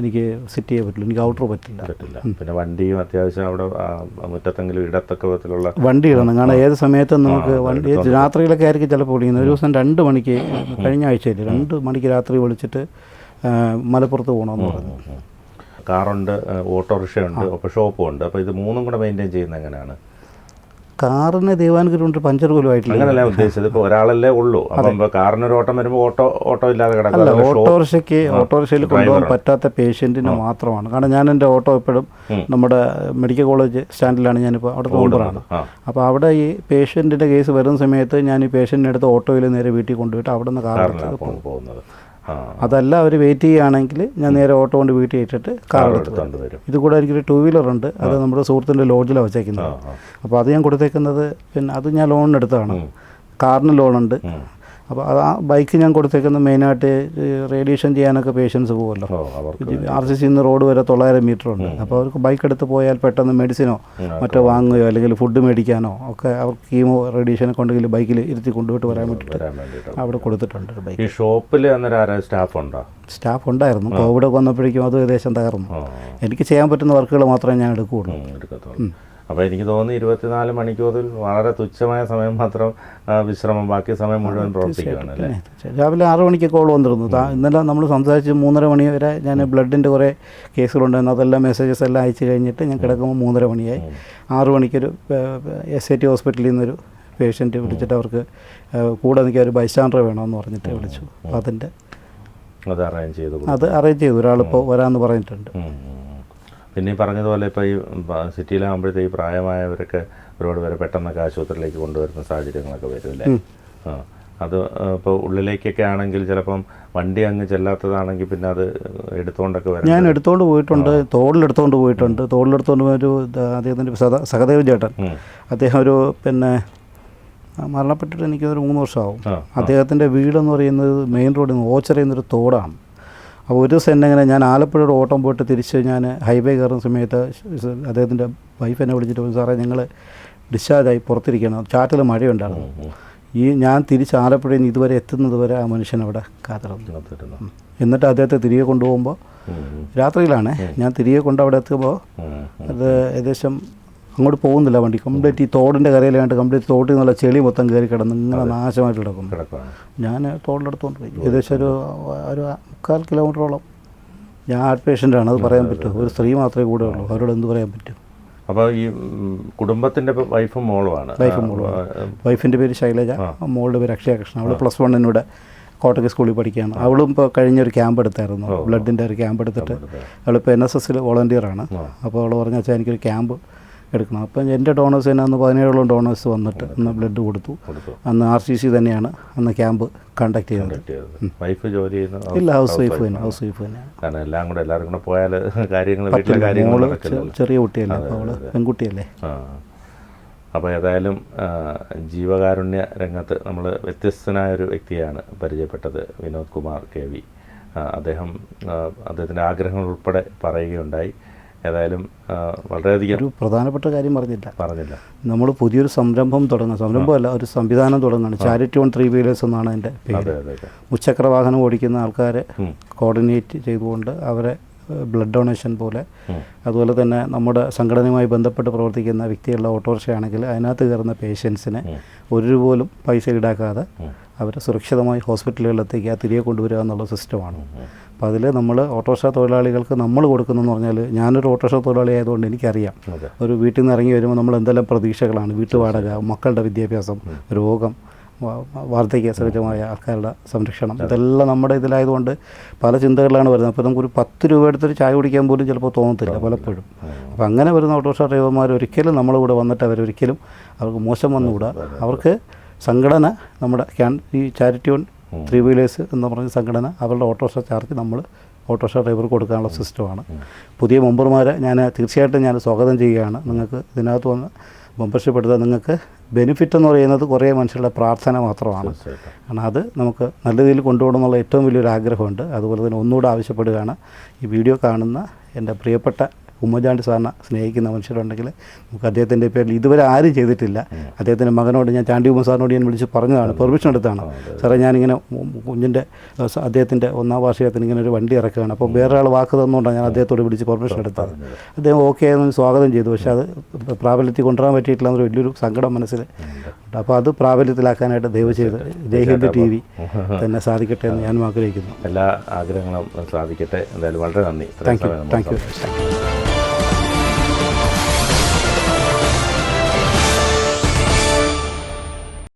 എനിക്ക് സിറ്റിയെ പറ്റുള്ളൂ എനിക്ക് ഔട്ടർ പറ്റില്ല. പറ്റില്ല. പിന്നെ വണ്ടിയും അത്യാവശ്യം അവിടെ മുറ്റത്തെങ്കിലും ഇടത്തൊക്കെ വിധത്തിലുള്ള വണ്ടി ഇടണം. കാരണം ഏത് സമയത്തും നമുക്ക് വണ്ടി രാത്രിയിലൊക്കെ ആയിരിക്കും ചിലപ്പോൾ വിളിക്കുന്നത് ഒരു ദിവസം രണ്ട് മണിക്ക് കഴിഞ്ഞ ആഴ്ചയിൽ രണ്ട് മണിക്ക് രാത്രി വിളിച്ചിട്ട് മലപ്പുറത്ത് പോകണമെന്ന് പറഞ്ഞു. കാറുണ്ട് ഓട്ടോറിക്ഷ ഉണ്ട് അപ്പോൾ ഷോപ്പും ഉണ്ട് അപ്പോൾ ഇത് മൂന്നും കൂടെ മെയിന്റെയിൻ ചെയ്യുന്നത് എങ്ങനെയാണ്? കാറിന് ദൈവാനുഗ്രഹം കൊണ്ട് പഞ്ചർ പോലും ആയിട്ടില്ല. അങ്ങനല്ല ഉദ്ദേശിച്ചത്. ഇപ്പോൾ ഒരാളല്ലേ ഉള്ളൂ. അപ്പം ഇപ്പോൾ കാറിനൊരു ഓട്ടം വരുമ്പോൾ ഓട്ടോ ഓട്ടോ ഇല്ലാതെ കിടക്കും അല്ല ഓട്ടോറിക്ഷയ്ക്ക് ഓട്ടോറിക്ഷയിൽ കൊണ്ടുപോകാൻ പറ്റാത്ത പേഷ്യന്റിന് മാത്രമാണ്. കാരണം ഞാൻ എന്റെ ഓട്ടോ എപ്പോഴും നമ്മുടെ മെഡിക്കൽ കോളേജ് സ്റ്റാൻഡിലാണ് ഞാനിപ്പോൾ അവിടെ ആ. അപ്പോൾ അവിടെ ഈ പേഷ്യന്റിന്റെ കേസ് വരുന്ന സമയത്ത് ഞാൻ ഈ പേഷ്യന്റിനെ എടുത്ത് ഓട്ടോയിൽ നേരെ വീട്ടിൽ കൊണ്ടുപോയിട്ട് അവിടെ നിന്ന് കാർ പോകുന്നത് അതല്ല അവർ വെയിറ്റ് ചെയ്യുകയാണെങ്കിൽ ഞാൻ നേരെ ഓട്ടോ കൊണ്ട് വീട്ടിൽ ഇട്ടിട്ട് കാർ എടുത്ത് എടുത്തുകൊണ്ട് വരും. ഇത് കൂടെ എനിക്കൊരു ടൂ വീലർ ഉണ്ട്. അത് നമ്മുടെ സുഹൃത്തിന്റെ ലോഡ്ജിലാണ് വെച്ചേക്കുന്നത്. അപ്പോൾ അത് ഞാൻ കൊടുത്തേക്കുന്നത് പിന്നെ അത് ഞാൻ ലോണിന് എടുത്തതാണ്. കാറിന് ലോണുണ്ട്. അപ്പോൾ അത് ആ ബൈക്ക് ഞാൻ കൊടുത്തേക്കുന്നത് മെയിനായിട്ട് റേഡിയേഷൻ ചെയ്യാനൊക്കെ പേഷ്യൻസ് പോകുമല്ലോ ആർ സി സിന്ന് റോഡ് വരെ തൊള്ളായിരം മീറ്റർ ഉണ്ട്. അപ്പോൾ അവർക്ക് ബൈക്ക് എടുത്ത് പോയാൽ പെട്ടെന്ന് മെഡിസിനോ മറ്റോ വാങ്ങുകയോ അല്ലെങ്കിൽ ഫുഡ് മേടിക്കാനോ ഒക്കെ അവർക്ക് കീമോ റേഡിയേഷനൊക്കെ ഉണ്ടെങ്കിൽ ബൈക്കിൽ ഇരുത്തി കൊണ്ടുപോയിട്ട് വരാൻ വേണ്ടിയിട്ട് അവിടെ കൊടുത്തിട്ടുണ്ട് ബൈക്ക്. ഈ ഷോപ്പിൽ സ്റ്റാഫ് ഉണ്ടോ? സ്റ്റാഫ് ഉണ്ടായിരുന്നു. കോവിഡ് വന്നപ്പോഴേക്കും അത് ഏകദേശം തകർന്നു. എനിക്ക് ചെയ്യാൻ പറ്റുന്ന വർക്കുകൾ മാത്രമേ ഞാൻ എടുക്കുകയുള്ളൂ. അപ്പോൾ എനിക്ക് തോന്നുന്നു ഇരുപത്തിനാല് മണിക്കൂറിൽ വളരെ തുച്ഛമായ സമയം മാത്രം വിശ്രമം. ബാക്കി സമയം മുഴുവൻ പ്രവർത്തിക്കുകയാണ് അല്ലേ? രാവിലെ ആറ് മണിക്ക് കോൾ വന്നിരുന്നു. ഇന്നലെ നമ്മൾ സംസാരിച്ച് മൂന്നര മണി വരെ ഞാൻ ബ്ലഡിന്റെ കുറേ കേസുകളുണ്ടായിരുന്നു. അതെല്ലാം മെസ്സേജസ് എല്ലാം അയച്ചു കഴിഞ്ഞിട്ട് ഞാൻ കിടക്കുമ്പോൾ മൂന്നര മണിയായി. ആറ് മണിക്കൊരു എസ് ഐ ടി ഹോസ്പിറ്റലിൽ നിന്നൊരു പേഷ്യന്റ് വിളിച്ചിട്ട് അവർക്ക് കൂടെ നിൽക്കാൻ ഒരു ബൈസ്റ്റാൻഡർ വേണമെന്ന് പറഞ്ഞിട്ട് വിളിച്ചു. അപ്പോൾ അതിന്റെ അത് അറേഞ്ച് ചെയ്തു അത് അറേഞ്ച് ചെയ്തു. ഒരാളിപ്പോൾ വരാമെന്ന് പറഞ്ഞിട്ടുണ്ട്. പിന്നെ ഈ പറഞ്ഞതുപോലെ ഇപ്പോൾ ഈ സിറ്റിയിലാകുമ്പോഴത്തെ ഈ പ്രായമായവരൊക്കെ ഒരുപാട് പേരെ പെട്ടെന്നൊക്കെ ആശുപത്രിയിലേക്ക് കൊണ്ടുവരുന്ന സാഹചര്യങ്ങളൊക്കെ വരും അല്ലേ ആ. അത് ഇപ്പോൾ ഉള്ളിലേക്കൊക്കെ ആണെങ്കിൽ ചിലപ്പം വണ്ടി അങ്ങ് ചെല്ലാത്തതാണെങ്കിൽ പിന്നെ അത് എടുത്തുകൊണ്ടൊക്കെ വരും ഞാൻ എടുത്തുകൊണ്ട് പോയിട്ടുണ്ട് തോളിലെടുത്തുകൊണ്ട് പോയിട്ടുണ്ട്. തോളിലെടുത്തുകൊണ്ട് ഒരു അദ്ദേഹത്തിന്റെ സദ സഹദേവൻ ചേട്ടൻ. അദ്ദേഹം ഒരു പിന്നെ മരണപ്പെട്ടിട്ട് എനിക്കൊരു മൂന്ന് വർഷമാവും. അദ്ദേഹത്തിന്റെ വീടെന്ന് പറയുന്നത് മെയിൻ റോഡിൽ നിന്ന് ഓച്ചറയുന്നൊരു തോടാണ്. അപ്പോൾ ഒരു ദിവസം എന്നെ ഇങ്ങനെ ഞാൻ ആലപ്പുഴയുടെ ഓട്ടം പോയിട്ട് തിരിച്ച് ഞാൻ ഹൈവേ കയറുന്ന സമയത്ത് അദ്ദേഹത്തിന്റെ വൈഫ് എന്നെ വിളിച്ചിട്ട് പോയി സാറേ ഞങ്ങൾ ഡിസ്ചാർജായി പുറത്തിരിക്കണം. ചാറ്റൽ മഴയുണ്ടായിരുന്നു. ഈ ഞാൻ തിരിച്ച് ആലപ്പുഴയിൽ നിന്ന് ഇതുവരെ എത്തുന്നത് വരെ ആ മനുഷ്യൻ അവിടെ കാത്തിരുന്നു. എന്നിട്ട് അദ്ദേഹത്തെ തിരികെ കൊണ്ടുപോകുമ്പോൾ രാത്രിയിലാണ് ഞാൻ തിരികെ കൊണ്ട് അവിടെ എത്തുമ്പോൾ. അത് ഏകദേശം അങ്ങോട്ട് പോകുന്നില്ല വണ്ടി. കംപ്ലീറ്റ് ഈ തോടിന്റെ കരയിലായിട്ട് കംപ്ലീറ്റ് തോട്ടിൽ നിന്നുള്ള ചെളി മൊത്തം കയറി കിടന്ന് ഇങ്ങനെ നാശമായിട്ട് കിടക്കും ഞാൻ തോളിലെടുത്തോണ്ട് പോയി. ഏകദേശം ഒരു ഒരു മുക്കാൽ കിലോമീറ്ററോളം. ഞാൻ ഹാർട്ട് പേഷ്യന്റാണ് അത് പറയാൻ പറ്റും. ഒരു സ്ത്രീ മാത്രമേ കൂടെ ഉള്ളൂ. അവരോട് എന്ത് പറയാൻ പറ്റും? അപ്പോൾ ഈ കുടുംബത്തിന്റെ വൈഫും മോളുമാണ്. വൈഫും മോളുമാണ് വൈഫിന്റെ പേര് ശൈലജ മോളുടെ പേര് അക്ഷയ കൃഷ്ണൻ അവൾ പ്ലസ് വണ്ണിനൂടെ കോട്ടയ്ക്ക് സ്കൂളിൽ പഠിക്കുകയാണ്. അവളും ഇപ്പോൾ കഴിഞ്ഞൊരു ക്യാമ്പ് എടുത്തായിരുന്നു. ബ്ലഡിന്റെ ഒരു ക്യാമ്പ് എടുത്തിട്ട്. അവളിപ്പോൾ എൻ എസ് എസ്സിൽ വോളണ്ടിയറാണ് അപ്പോൾ അവൾ പറഞ്ഞാൽ വെച്ചാൽ എനിക്കൊരു ക്യാമ്പ് എടുക്കണം. അപ്പം എന്റെ ഡോണേഴ്സ് തന്നെ അന്ന് പതിനേഴോളം ഡോണേഴ്സ് വന്നിട്ട് അന്ന് ബ്ലഡ് കൊടുത്തു. അന്ന് ആർ സി സി തന്നെയാണ് അന്ന് ക്യാമ്പ് കണ്ടക്ട് ചെയ്തത്. വൈഫ് ജോലി ചെയ്യുന്ന ഇല്ല ഹൗസ് വൈഫ് തന്നെ ഹൗസ് വൈഫ് തന്നെയാണ്. കാരണം എല്ലാം കൂടെ എല്ലാവരും കൂടെ പോയാൽ കാര്യങ്ങൾ വീട്ടിലെ കാര്യങ്ങൾ ചെറിയ കുട്ടിയല്ലേ അപ്പോൾ അവൾ പെൺകുട്ടിയല്ലേ? അപ്പോൾ ഏതായാലും ജീവകാരുണ്യ രംഗത്ത് നമ്മൾ വ്യത്യസ്തനായ ഒരു വ്യക്തിയാണ് പരിചയപ്പെട്ടത് വിനോദ് കുമാർ കെ വി. അദ്ദേഹം അദ്ദേഹത്തിന്റെ ആഗ്രഹങ്ങൾ ഉൾപ്പെടെ പറയുകയുണ്ടായി. ഏതായാലും വളരെയധികം ഒരു പ്രധാനപ്പെട്ട കാര്യം പറഞ്ഞില്ല. പറഞ്ഞില്ല. നമ്മൾ പുതിയൊരു സംരംഭം തുടങ്ങുക സംരംഭമല്ല ഒരു സംവിധാനം തുടങ്ങുകയാണ് ചാരിറ്റി ഓൺ ത്രീ വീലേഴ്സ് എന്നാണ് എന്റെ പേര്. മുച്ചക്ര വാഹനം ഓടിക്കുന്ന ആൾക്കാരെ കോർഡിനേറ്റ് ചെയ്തുകൊണ്ട് അവരെ ബ്ലഡ് ഡൊണേഷൻ പോലെ. അതുപോലെ തന്നെ നമ്മുടെ സംഘടനയുമായി ബന്ധപ്പെട്ട് പ്രവർത്തിക്കുന്ന വ്യക്തികളുടെ ഓട്ടോറിക്ഷ ആണെങ്കിൽ അതിനകത്ത് കയറുന്ന പേഷ്യൻസിനെ ഒരു പോലും പൈസ ഈടാക്കാതെ അവരെ സുരക്ഷിതമായി ഹോസ്പിറ്റലുകളിലെത്തിക്കുക തിരികെ കൊണ്ടുവരിക എന്നുള്ള സിസ്റ്റമാണ് അപ്പോൾ അതിൽ നമ്മൾ ഓട്ടോറിക്ഷ തൊഴിലാളികൾക്ക് നമ്മൾ കൊടുക്കുന്നതെന്ന് പറഞ്ഞാൽ ഞാനൊരു ഓട്ടോറിക്ഷ തൊഴിലാളി ആയതുകൊണ്ട് എനിക്കറിയാം ഒരു വീട്ടിൽ നിന്ന് ഇറങ്ങി വരുമ്പോൾ നമ്മൾ എന്തെല്ലാം പ്രതീക്ഷകളാണ്? വീട്ടുവാടക മക്കളുടെ വിദ്യാഭ്യാസം രോഗം വാർദ്ധക്യ സഹജമായ ആൾക്കാരുടെ സംരക്ഷണം. ഇതെല്ലാം നമ്മുടെ ഇതിലായതുകൊണ്ട് പല ചിന്തകളിലാണ് വരുന്നത്. അപ്പോൾ നമുക്കൊരു പത്ത് രൂപ എടുത്തൊരു ചായ കുടിക്കാൻ പോലും ചിലപ്പോൾ തോന്നത്തില്ല പലപ്പോഴും. അപ്പോൾ അങ്ങനെ വരുന്ന ഓട്ടോറിക്ഷ ഡ്രൈവർമാർ ഒരിക്കലും നമ്മുടെ കൂടെ വന്നിട്ട് അവരൊരിക്കലും അവർക്ക് മോശം വന്നുകൂടാ. അവർക്ക് സംഘടന നമ്മുടെ ക്യാൻ ഈ ചാരിറ്റി ഓൺ ത്രീ വീലേഴ്സ് എന്ന് പറഞ്ഞ സംഘടന അവരുടെ ഓട്ടോറിക്ഷ ചാർജ് നമ്മൾ ഓട്ടോറിക്ഷ ഡ്രൈവർ കൊടുക്കാനുള്ള സിസ്റ്റമാണ് പുതിയ മെമ്പർമാരെ ഞാൻ തീർച്ചയായിട്ടും ഞാൻ സ്വാഗതം ചെയ്യുകയാണ്. നിങ്ങൾക്ക് ഇതിനകത്ത് വന്ന് മെമ്പർഷിപ്പ് എടുത്താൽ നിങ്ങൾക്ക് ബെനിഫിറ്റ് എന്ന് പറയുന്നത് കുറേ മനുഷ്യരുടെ പ്രാർത്ഥന മാത്രമാണ്. കാരണം അത് നമുക്ക് നല്ല രീതിയിൽ കൊണ്ടുപോകണം എന്നുള്ള ഏറ്റവും വലിയൊരു ആഗ്രഹമുണ്ട്. അതുപോലെ തന്നെ ഒന്നുകൂടെ ആവശ്യപ്പെടുകയാണ്. ഈ വീഡിയോ കാണുന്ന എന്റെ പ്രിയപ്പെട്ട ഉമ്മൻചാണ്ടി സാറിനെ സ്നേഹിക്കുന്ന മനുഷ്യരുണ്ടെങ്കിൽ നമുക്ക് അദ്ദേഹത്തിന്റെ പേരിൽ ഇതുവരെ ആരും ചെയ്തിട്ടില്ല. അദ്ദേഹത്തിന്റെ മകനോട് ഞാൻ ചാണ്ടി ഉമ്മ സാറിനോട് ഞാൻ വിളിച്ച് പറഞ്ഞതാണ്. പെർമിഷൻ എടുത്താണ്. സാറേ ഞാനിങ്ങനെ കുഞ്ഞിന്റെ അദ്ദേഹത്തിന്റെ ഒന്നാം വാർഷികത്തിന് ഇങ്ങനെ ഒരു വണ്ടി ഇറക്കുകയാണ്. അപ്പോൾ വേറെ ആൾ വാക്ക് തന്നുകൊണ്ടാണ് ഞാൻ അദ്ദേഹത്തോട് വിളിച്ച് പെർമിഷൻ എടുത്തത്. അദ്ദേഹം ഓക്കെ എന്ന് സ്വാഗതം ചെയ്തു. പക്ഷേ അത് പ്രാബല്യത്തിൽ കൊണ്ടുവരാൻ പറ്റിയിട്ടില്ല എന്നൊരു വലിയൊരു സങ്കടം മനസ്സിൽ അപ്പോൾ അത് പ്രാബല്യത്തിലാക്കാനായിട്ട് ദയവ് ചെയ്ത് ജയ് ഹിന്ദ് ടി വി തന്നെ സാധിക്കട്ടെ എന്ന് ഞാനും ആഗ്രഹിക്കുന്നു. എല്ലാ ആഗ്രഹങ്ങളും സാധിക്കട്ടെ. എന്തായാലും വളരെ നന്ദി. Thank you thank you